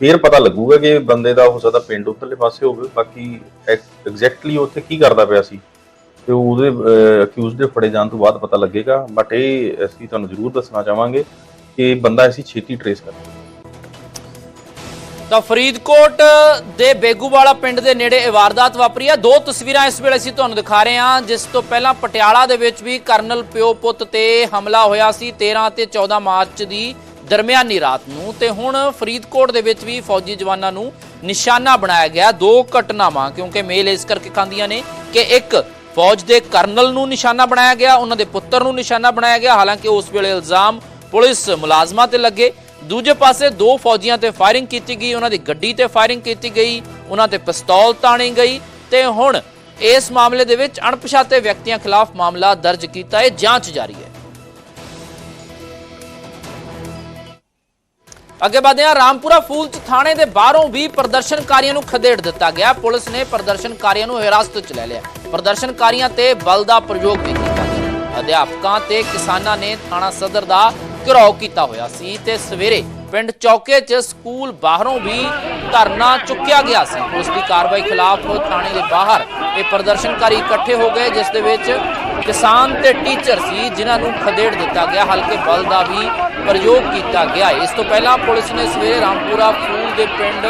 ਫੇਰ ਪਤਾ ਲੱਗੂਗਾ ਕਿ ਬੰਦੇ ਦਾ ਹੋ ਸਕਦਾ ਪਿੰਡ ਉੱਤਰਲੇ ਪਾਸੇ ਹੋਵੇ। ਬਾਕੀ ਐਗਜ਼ੈਕਟਲੀ ਉੱਥੇ ਕੀ ਕਰਦਾ ਪਿਆ ਸੀ? ਤੇ ਉਹਦੇ ਅਕਿਊਜ਼ ਦੇ ਫੜੇ ਜਾਣ ਤੋਂ ਬਾਅਦ ਪਤਾ ਲੱਗੇਗਾ ਬਟ ਇਹ ਅਸੀਂ ਤੁਹਾਨੂੰ ਜ਼ਰੂਰ ਦੱਸਣਾ ਚਾਹਾਂਗੇ ਕਿ ਬੰਦਾ ਅਸੀਂ ਛੇਤੀ ਟਰੇਸ ਕਰਾਂਗੇ ਤਾਂ ਫਰੀਦਕੋਟ ਦੇ ਬੇਗੂਵਾਲਾ ਪਿੰਡ ਦੇ ਨੇੜੇ ਇਹ ਵਾਰਦਾਤ ਵਾਪਰੀ ਹੈ। ਦੋ ਤਸਵੀਰਾਂ ਇਸ ਵੇਲੇ ਅਸੀਂ ਤੁਹਾਨੂੰ ਦਿਖਾ ਰਹੇ ਹਾਂ। ਜਿਸ ਤੋਂ ਪਹਿਲਾਂ ਪਟਿਆਲਾ ਦੇ ਵਿੱਚ ਵੀ ਕਰਨਲ ਪਿਓ ਪੁੱਤ ਤੇ ਹਮਲਾ ਹੋਇਆ ਸੀ। 13 ਤੇ 14 ਮਾਰਚ ਦੀ ਦਰਮਿਆਨੀ ਰਾਤ ਨੂੰ ਤੇ ਹੁਣ ਫਰੀਦਕੋਟ ਦੇ ਵਿੱਚ ਵੀ ਫੌਜੀ ਜਵਾਨਾਂ ਨੂੰ ਨਿਸ਼ਾਨਾ ਬਣਾਇਆ ਗਿਆ। ਦੋ ਘਟਨਾਵਾਂ, ਕਿਉਂਕਿ ਮੇਲ ਇਸ ਕਰਕੇ ਖਾਂਦੀਆਂ ਨੇ ਕਿ ਇੱਕ ਫੌਜ ਦੇ ਕਰਨਲ ਨੂੰ ਨਿਸ਼ਾਨਾ ਬਣਾਇਆ ਗਿਆ, ਉਹਨਾਂ ਦੇ ਪੁੱਤਰ ਨੂੰ ਨਿਸ਼ਾਨਾ ਬਣਾਇਆ ਗਿਆ। ਹਾਲਾਂਕਿ ਉਸ ਵੇਲੇ ਇਲਜ਼ਾਮ ਪੁਲਿਸ ਮੁਲਾਜ਼ਮਾਂ ਤੇ ਲੱਗੇ। ਦੂਜੇ ਪਾਸੇ ਦੋ ਫੌਜੀਆਂ ਤੇ ਫਾਇਰਿੰਗ ਕੀਤੀ ਗਈ, ਉਹਨਾਂ ਦੀ ਗੱਡੀ ਤੇ ਫਾਇਰਿੰਗ ਕੀਤੀ ਗਈ, ਉਹਨਾਂ ਤੇ ਪਿਸਤੌਲ ਤਾਣੀ ਗਈ ਤੇ ਹੁਣ ਇਸ ਮਾਮਲੇ ਦੇ ਵਿੱਚ ਅਣਪਛਾਤੇ ਵਿਅਕਤੀਆਂ ਖਿਲਾਫ ਮਾਮਲਾ ਦਰਜ ਕੀਤਾ ਹੈ ਜਾਂਚ ਜਾਰੀ ਹੈ। ਅੱਗੇ ਵਧਦੇ ਹਾਂ, ਰਾਮਪੁਰਾ ਫੂਲ ਥਾਣੇ ਦੇ ਬਾਹਰੋਂ ਵੀ ਪ੍ਰਦਰਸ਼ਨਕਾਰੀਆਂ ਨੂੰ ਖਦੇੜ ਦਿੱਤਾ ਗਿਆ। ਪੁਲਿਸ ਨੇ ਪ੍ਰਦਰਸ਼ਨਕਾਰੀਆਂ ਨੂੰ ਹਿਰਾਸਤ ਚ ਲੈ ਲਿਆ। ਪ੍ਰਦਰਸ਼ਨਕਾਰੀਆਂ ਤੇ ਬਲ ਦਾ ਪ੍ਰਯੋਗ ਵੀ ਕੀਤਾ ਗਿਆ। ਅਧਿਆਪਕਾਂ ਤੇ ਕਿਸਾਨਾਂ ਨੇ ਥਾਣਾ ਸਦਰ ਦਾ ਘਿਰਾਓ ਕੀਤਾ ਹੋਇਆ ਸੀ ਤੇ ਸਵੇਰੇ ਪਿੰਡ ਚੌਕੇ 'ਚ ਸਕੂਲ ਬਾਹਰੋਂ ਵੀ ਧਰਨਾ ਚੁੱਕਿਆ ਗਿਆ ਸੀ। ਪੁਲਿਸ ਦੀ ਕਾਰਵਾਈ ਖਿਲਾਫ ਥਾਣੇ ਦੇ ਬਾਹਰ ਇਹ ਪ੍ਰਦਰਸ਼ਨਕਾਰੀ ਇਕੱਠੇ ਹੋ ਗਏ, ਜਿਸ ਦੇ ਵਿੱਚ ਕਿਸਾਨ ਤੇ ਟੀਚਰ ਸੀ, ਜਿਨ੍ਹਾਂ ਨੂੰ ਖਦੇੜ ਦਿੱਤਾ ਗਿਆ, ਹਲਕੇ ਬਲ ਦਾ ਵੀ ਪ੍ਰਯੋਗ ਕੀਤਾ ਗਿਆ। ਇਸ ਤੋਂ ਪਹਿਲਾਂ ਪੁਲਿਸ ਨੇ ਸਵੇਰੇ ਰਾਮਪੁਰਾ ਫੂਲ ਦੇ ਪਿੰਡ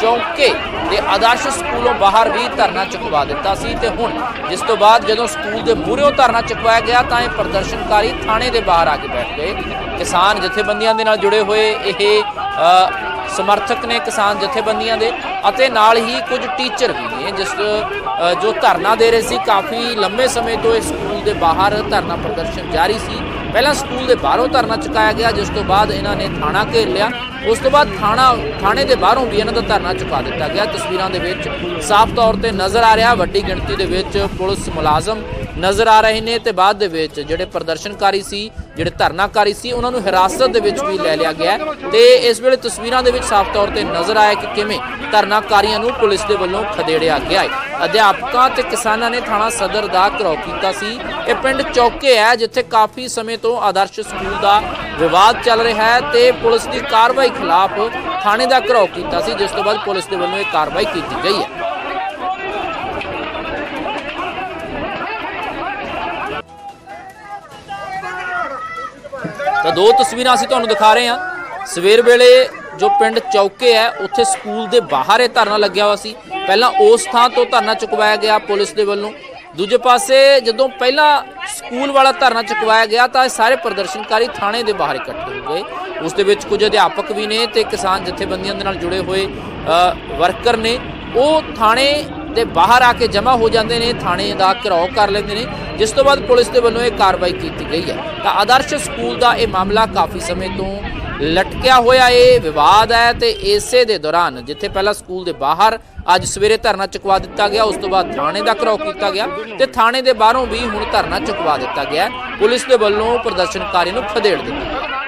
ਚੌਂਕੇ ਦੇ ਆਦਰਸ਼ ਸਕੂਲੋਂ ਬਾਹਰ ਵੀ ਧਰਨਾ ਚੁਕਵਾ ਦਿੱਤਾ ਸੀ ਤੇ ਹੁਣ ਜਿਸ ਤੋਂ ਬਾਅਦ ਜਦੋਂ ਸਕੂਲ ਦੇ ਮੂਹਰਿਓਂ ਧਰਨਾ ਚੁਕਵਾਇਆ ਗਿਆ, ਤਾਂ ਇਹ ਪ੍ਰਦਰਸ਼ਨਕਾਰੀ ਥਾਣੇ ਦੇ ਬਾਹਰ ਆ ਕੇ ਬੈਠ ਗਏ। ਕਿਸਾਨ ਜਥੇਬੰਦੀਆਂ ਦੇ ਨਾਲ ਜੁੜੇ ਹੋਏ ਇਹ ਸਮਰਥਕ ਨੇ ਕਿਸਾਨ ਜਥੇਬੰਦੀਆਂ ਦੇ ਅਤੇ ਨਾਲ ਹੀ ਕੁਝ ਟੀਚਰ ਵੀ ਨੇ, ਜਿਸ ਜੋ ਧਰਨਾ ਦੇ ਰਹੇ ਸੀ। ਕਾਫੀ ਲੰਬੇ ਸਮੇਂ ਤੋਂ ਇਸ ਸਕੂਲ ਦੇ ਬਾਹਰ ਧਰਨਾ ਪ੍ਰਦਰਸ਼ਨ ਜਾਰੀ ਸੀ। ਪਹਿਲਾਂ ਸਕੂਲ ਦੇ ਬਾਹਰੋਂ ਧਰਨਾ ਚੁਕਾਇਆ ਗਿਆ, ਜਿਸ ਤੋਂ ਬਾਅਦ ਇਹਨਾਂ ਨੇ ਥਾਣਾ ਘੇਰ ਲਿਆ। ਉਸ ਤੋਂ ਬਾਅਦ ਥਾਣਾ, ਥਾਣੇ ਦੇ ਬਾਹਰੋਂ ਵੀ ਇਹਨਾਂ ਦਾ ਧਰਨਾ ਚੁਕਾ ਦਿੱਤਾ ਗਿਆ। ਤਸਵੀਰਾਂ ਦੇ ਵਿੱਚ ਸਾਫ਼ ਤੌਰ ਤੇ ਨਜ਼ਰ ਆ ਰਿਹਾ, ਵੱਡੀ ਗਿਣਤੀ ਦੇ ਵਿੱਚ ਪੁਲਿਸ ਮੁਲਾਜ਼ਮ ਨਜ਼ਰ ਆ ਰਹੇ ਨੇ ਤੇ ਬਾਅਦ ਦੇ ਵਿੱਚ ਜਿਹੜੇ ਪ੍ਰਦਰਸ਼ਨਕਾਰੀ ਸੀ, ਜਿਹੜੇ ਧਰਨਾਕਾਰੀ ਸੀ, ਉਹਨਾਂ ਨੂੰ ਹਿਰਾਸਤ ਦੇ ਵਿੱਚ ਵੀ ਲੈ ਲਿਆ ਗਿਆ ਹੈ ਤੇ ਇਸ ਵੇਲੇ ਤਸਵੀਰਾਂ ਦੇ ਵਿੱਚ ਸਾਫ਼ ਤੌਰ ਤੇ ਨਜ਼ਰ ਆਇਆ ਕਿ ਕਿਵੇਂ ਧਰਨਾਕਾਰੀਆਂ ਨੂੰ ਪੁਲਿਸ ਦੇ ਵੱਲੋਂ ਖਦੇੜਿਆ ਗਿਆ ਹੈ। ਅਧਿਆਪਕਾਂ ਤੇ ਕਿਸਾਨਾਂ ਨੇ ਥਾਣਾ ਸਦਰ ਦਾ ਘਿਰਾਓ ਕੀਤਾ ਸੀ। ਇਹ ਪਿੰਡ ਚੌਕੇ ਹੈ, ਜਿੱਥੇ ਕਾਫੀ ਸਮੇਂ ਤੋਂ ਆਦਰਸ਼ ਸਕੂਲ ਦਾ ਵਿਵਾਦ ਚੱਲ ਰਿਹਾ ਹੈ ਤੇ ਪੁਲਿਸ ਦੀ ਕਾਰਵਾਈ ਖਿਲਾਫ ਥਾਣੇ ਦਾ ਘਿਰਾਓ ਕੀਤਾ ਸੀ, ਜਿਸ ਤੋਂ ਬਾਅਦ ਪੁਲਿਸ ਦੇ ਵੱਲੋਂ ਇਹ ਕਾਰਵਾਈ ਕੀਤੀ ਗਈ ਹੈ। ਤਾਂ ਦੋ ਤਸਵੀਰਾਂ ਅਸੀਂ ਤੁਹਾਨੂੰ ਦਿਖਾ ਰਹੇ ਹਾਂ। ਸਵੇਰ ਵੇਲੇ ਜੋ ਪਿੰਡ ਚੌਕੇ ਹੈ, ਉੱਥੇ ਸਕੂਲ ਦੇ ਬਾਹਰ ਇਹ ਧਰਨਾ ਲੱਗਿਆ ਹੋਇਆ ਸੀ। ਪਹਿਲਾਂ ਉਸ ਥਾਂ ਤੋਂ ਧਰਨਾ ਚੁਕਵਾਇਆ ਗਿਆ ਪੁਲਿਸ ਦੇ ਵੱਲੋਂ। ਦੂਜੇ ਪਾਸੇ ਜਦੋਂ ਪਹਿਲਾਂ ਸਕੂਲ ਵਾਲਾ ਧਰਨਾ ਚੁਕਵਾਇਆ ਗਿਆ, ਤਾਂ ਇਹ ਸਾਰੇ ਪ੍ਰਦਰਸ਼ਨਕਾਰੀ ਥਾਣੇ ਦੇ ਬਾਹਰ ਇਕੱਠੇ ਹੋ ਗਏ। ਉਸ ਦੇ ਵਿੱਚ ਕੁਝ ਅਧਿਆਪਕ ਵੀ ਨੇ ਤੇ ਕਿਸਾਨ ਜਥੇਬੰਦੀਆਂ ਦੇ ਨਾਲ ਜੁੜੇ ਹੋਏ ਵਰਕਰ ਨੇ। ਉਹ ਥਾਣੇ ਦੇ ਬਾਹਰ ਆ ਕੇ ਜਮ੍ਹਾਂ ਹੋ ਜਾਂਦੇ ਨੇ, ਥਾਣੇ ਦਾ ਘਿਰਾਓ ਕਰ ਲੈਂਦੇ ਨੇ, ਜਿਸ ਤੋਂ ਬਾਅਦ ਪੁਲਿਸ ਦੇ ਵੱਲੋਂ ਇਹ ਕਾਰਵਾਈ ਕੀਤੀ ਗਈ ਹੈ। ਤਾਂ ਆਦਰਸ਼ ਸਕੂਲ ਦਾ ਇਹ ਮਾਮਲਾ ਕਾਫੀ ਸਮੇਂ ਤੋਂ ਲਟਕਿਆ ਹੋਇਆ ਇਹ ਵਿਵਾਦ ਹੈ ਤੇ ਇਸੇ ਦੇ ਦੌਰਾਨ ਜਿੱਥੇ ਪਹਿਲਾਂ ਸਕੂਲ ਦੇ ਬਾਹਰ ਅੱਜ ਸਵੇਰੇ ਧਰਨਾ ਚੁਕਵਾ ਦਿੱਤਾ ਗਿਆ, ਉਸ ਤੋਂ ਬਾਅਦ ਥਾਣੇ ਦਾ ਘਿਰਾਓ ਕੀਤਾ ਗਿਆ ਤੇ ਥਾਣੇ ਦੇ ਬਾਹਰੋਂ ਵੀ ਹੁਣ ਧਰਨਾ ਚੁਕਵਾ ਦਿੱਤਾ ਗਿਆ ਪੁਲਿਸ ਦੇ ਵੱਲੋਂ ਪ੍ਰਦਰਸ਼ਨਕਾਰੀ ਨੂੰ ਖਦੇੜ ਦਿੱਤਾ ਗਿਆ।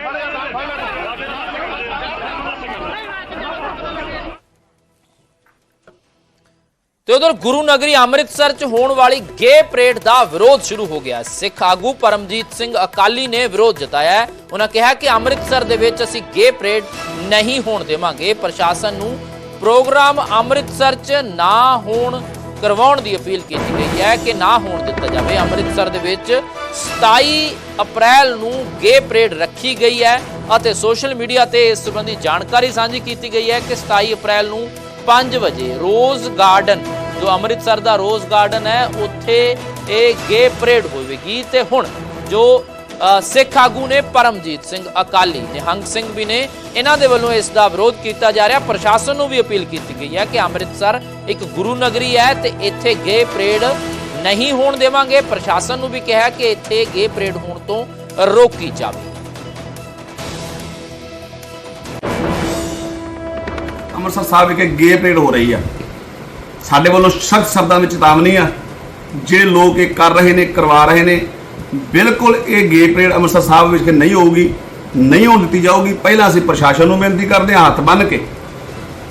ਤੇ ਉਧਰ ਗੁਰੂ ਨਗਰੀ ਅੰਮ੍ਰਿਤਸਰ 'ਚ ਹੋਣ ਵਾਲੀ ਗੇ ਪਰੇਡ ਦਾ ਵਿਰੋਧ ਸ਼ੁਰੂ ਹੋ ਗਿਆ ਸਿੱਖ ਆਗੂ ਪਰਮਜੀਤ ਸਿੰਘ ਅਕਾਲੀ ਨੇ ਵਿਰੋਧ ਜਤਾਇਆ ਉਹਨਾਂ ਕਿਹਾ ਕਿ ਅੰਮ੍ਰਿਤਸਰ ਦੇ ਵਿੱਚ ਅਸੀਂ ਗੇ ਪਰੇਡ ਨਹੀਂ ਹੋਣ ਦੇਵਾਂਗੇ। ਪ੍ਰਸ਼ਾਸਨ ਨੂੰ ਪ੍ਰੋਗਰਾਮ ਅੰਮ੍ਰਿਤਸਰ 'ਚ ਨਾ ਹੋਣ ਕਰਵਾਉਣ ਦੀ ਅਪੀਲ ਕੀਤੀ ਗਈ ਹੈ ਕਿ ਨਾ ਹੋਣ ਦਿੱਤਾ ਜਾਵੇ। ਅੰਮ੍ਰਿਤਸਰ ਦੇ ਵਿੱਚ 27 ਅਪ੍ਰੈਲ ਨੂੰ ਗੇ ਪਰੇਡ ਰੱਖੀ ਗਈ ਹੈ ਅਤੇ ਸੋਸ਼ਲ ਮੀਡੀਆ ਤੇ ਇਸ ਸੰਬੰਧੀ ਜਾਣਕਾਰੀ ਸਾਂਝੀ ਕੀਤੀ ਗਈ ਹੈ ਕਿ 27 ਅਪ੍ਰੈਲ ਨੂੰ 5 ਵਜੇ, ਰੋਜ਼ ਗਾਰਡਨ, ਜੋ ਅੰਮ੍ਰਿਤਸਰ ਦਾ ਰੋਜ਼ ਗਾਰਡਨ ਹੈ, ਉੱਥੇ ਇਹ ਗੇ ਪਰੇਡ ਹੋਵੇਗੀ ਤੇ ਹੁਣ ਜੋ ਸਿੱਖ ਆਗੂ ਨੇ ਪਰਮਜੀਤ ਸਿੰਘ ਅਕਾਲੀ ਨਿਹੰਗ ਸਿੰਘ ਵੀ ਨੇ, ਇਹਨਾਂ ਦੇ ਵੱਲੋਂ ਇਸ ਦਾ ਵਿਰੋਧ ਕੀਤਾ ਜਾ ਰਿਹਾ। ਪ੍ਰਸ਼ਾਸਨ ਨੂੰ ਵੀ ਅਪੀਲ ਕੀਤੀ ਗਈ ਹੈ ਕਿ ਅੰਮ੍ਰਿਤਸਰ ਇੱਕ ਗੁਰੂ ਨਗਰੀ ਹੈ ਤੇ ਇੱਥੇ ਗੇ ਪਰੇਡ ਨਹੀਂ ਹੋਣ ਦੇਵਾਂਗੇ। ਪ੍ਰਸ਼ਾਸਨ ਨੂੰ ਵੀ ਕਿਹਾ ਕਿ ਇੱਥੇ ਗੇ ਪਰੇਡ ਹੋਣ ਤੋਂ ਰੋਕੀ ਜਾਵੇ। ਅੰਮ੍ਰਿਤਸਰ ਸਾਹਿਬ ਵਿਖੇ ਗੇ ਪਰੇਡ ਹੋ ਰਹੀ ਆ। ਸਾਡੇ ਵੱਲੋਂ ਸਖਤ ਸ਼ਬਦਾਂ ਵਿੱਚ ਚੇਤਾਵਨੀ ਆ। ਜਿਹੜੇ ਲੋਕ ਇਹ ਕਰ ਰਹੇ ਨੇ, ਕਰਵਾ ਰਹੇ ਨੇ, ਬਿਲਕੁਲ ਇਹ ਗੇ ਪਰੇਡ ਅੰਮ੍ਰਿਤਸਰ ਸਾਹਿਬ ਵਿਖੇ ਨਹੀਂ ਹੋਊਗੀ, ਨਹੀਂ ਹੋਣ ਦਿੱਤੀ ਜਾਊਗੀ। ਪਹਿਲਾਂ ਅਸੀਂ ਪ੍ਰਸ਼ਾਸਨ ਨੂੰ ਬੇਨਤੀ ਕਰਦੇ ਹਾਂ, ਹੱਥ ਬੰਨ੍ਹ ਕੇ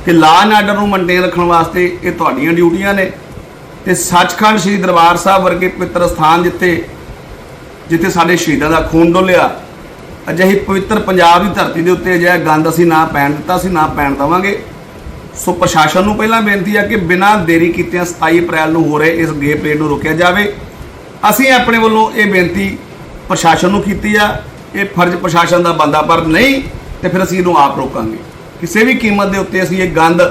ਕਿ ਲਾਅ ਐਂਡ ਆਰਡਰ ਨੂੰ ਮੇਨਟੇਨ ਰੱਖਣ ਵਾਸਤੇ ਇਹ ਤੁਹਾਡੀਆਂ ਡਿਊਟੀਆਂ ਨੇ। ਤੇ ਸੱਚਖੰਡ ਸ੍ਰੀ ਦਰਬਾਰ ਸਾਹਿਬ ਵਰਗੇ ਪਵਿੱਤਰ ਸਥਾਨ ਜਿੱਥੇ ਜਿੱਥੇ ਸਾਡੇ ਸ਼ਹੀਦਾਂ ਦਾ ਖੂਨ ਡੋਲਿਆ, ਅਜਿਹੀ ਪਵਿੱਤਰ ਪੰਜਾਬ ਦੀ ਧਰਤੀ ਦੇ ਉੱਤੇ ਅਜਿਹਾ ਗੰਦ ਅਸੀਂ ਨਾ ਪੈਣ ਦਿੱਤਾ, ਅਸੀਂ ਨਾ ਪੈਣ ਦੇਵਾਂਗੇ। ਸੋ ਪ੍ਰਸ਼ਾਸਨ ਨੂੰ ਪਹਿਲਾਂ ਬੇਨਤੀ ਹੈ ਕਿ ਬਿਨਾਂ ਦੇਰੀ ਕੀਤਿਆਂ 27 ਅਪ੍ਰੈਲ ਨੂੰ ਹੋ ਰਹੇ ਇਸ ਗੇ ਪਰੇਡ ਨੂੰ ਰੋਕਿਆ ਜਾਵੇ। ਅਸੀਂ ਆਪਣੇ ਵੱਲੋਂ ਇਹ ਬੇਨਤੀ ਪ੍ਰਸ਼ਾਸਨ ਨੂੰ ਕੀਤੀ ਆ। ਇਹ ਫਰਜ਼ ਪ੍ਰਸ਼ਾਸਨ ਦਾ ਬੰਦਾ ਪਰ ਨਹੀਂ, ਤੇ ਫਿਰ ਅਸੀਂ ਇਹਨੂੰ ਆਪ ਰੋਕਾਂਗੇ। ਕਿਸੇ ਵੀ ਕੀਮਤ ਦੇ ਉੱਤੇ ਅਸੀਂ ਇਹ ਗੰਦ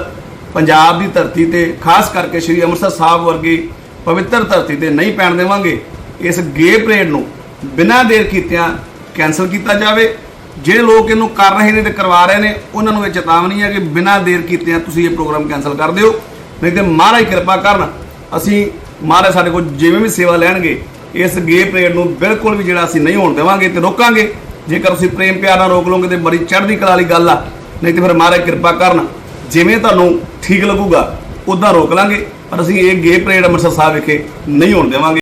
ਪੰਜਾਬ ਦੀ ਧਰਤੀ ਤੇ, ਖਾਸ ਕਰਕੇ ਸ੍ਰੀ ਅੰਮ੍ਰਿਤਸਰ ਸਾਹਿਬ ਵਰਗੀ ਪਵਿੱਤਰ ਧਰਤੀ ਤੇ ਨਹੀਂ ਪੈਣ ਦੇਵਾਂਗੇ। ਇਸ ਗੇ ਪਰੇਡ ਨੂੰ ਬਿਨਾਂ ਦੇਰ ਕੀਤਿਆਂ ਕੈਨਸਲ ਕੀਤਾ ਜਾਵੇ। ਜਿਹੜੇ ਲੋਕ ਇਹਨੂੰ ਕਰ ਰਹੇ ਨੇ ਤੇ ਕਰਵਾ ਰਹੇ ਨੇ, ਉਹਨਾਂ ਨੂੰ ਇਹ ਚੇਤਾਵਨੀ ਹੈ ਕਿ ਬਿਨਾਂ ਦੇਰ ਕੀਤਿਆਂ ਤੁਸੀਂ ਇਹ ਪ੍ਰੋਗਰਾਮ ਕੈਨਸਲ ਕਰ ਦਿਓ। ਨਹੀਂ ਤੇ ਮਹਾਰਾਜ ਕਿਰਪਾ ਕਰਨ, ਅਸੀਂ ਮਹਾਰਾਜ ਸਾਡੇ ਕੋਲ ਜਿਵੇਂ ਵੀ ਸੇਵਾ ਲੈਣਗੇ, ਇਸ ਗੇ ਪਰੇਡ ਨੂੰ ਬਿਲਕੁਲ ਵੀ ਜਿਹੜਾ ਅਸੀਂ ਨਹੀਂ ਹੋਣ ਦੇਵਾਂਗੇ ਤੇ ਰੋਕਾਂਗੇ। ਜੇਕਰ ਤੁਸੀਂ ਪ੍ਰੇਮ ਪਿਆਰ ਨਾਲ ਰੋਕ ਲਓਗੇ ਤੇ ਬੜੀ ਚੜ੍ਹਦੀ ਕਲਾ ਵਾਲੀ ਗੱਲ ਆ। ਨਹੀਂ ਤੇ ਫਿਰ ਮਹਾਰਾਜ ਕਿਰਪਾ ਕਰਨ, ਜਿਵੇਂ ਤੁਹਾਨੂੰ ਠੀਕ ਲੱਗੂਗਾ ਉਦਾਂ ਰੋਕ ਲਾਂਗੇ। ਪਰ ਅਸੀਂ ਇਹ ਗੇ ਪਰੇਡ ਅੰਮ੍ਰਿਤਸਰ ਸਾਹਿਬ ਵਿਖੇ ਨਹੀਂ ਹੋਣ ਦੇਵਾਂਗੇ।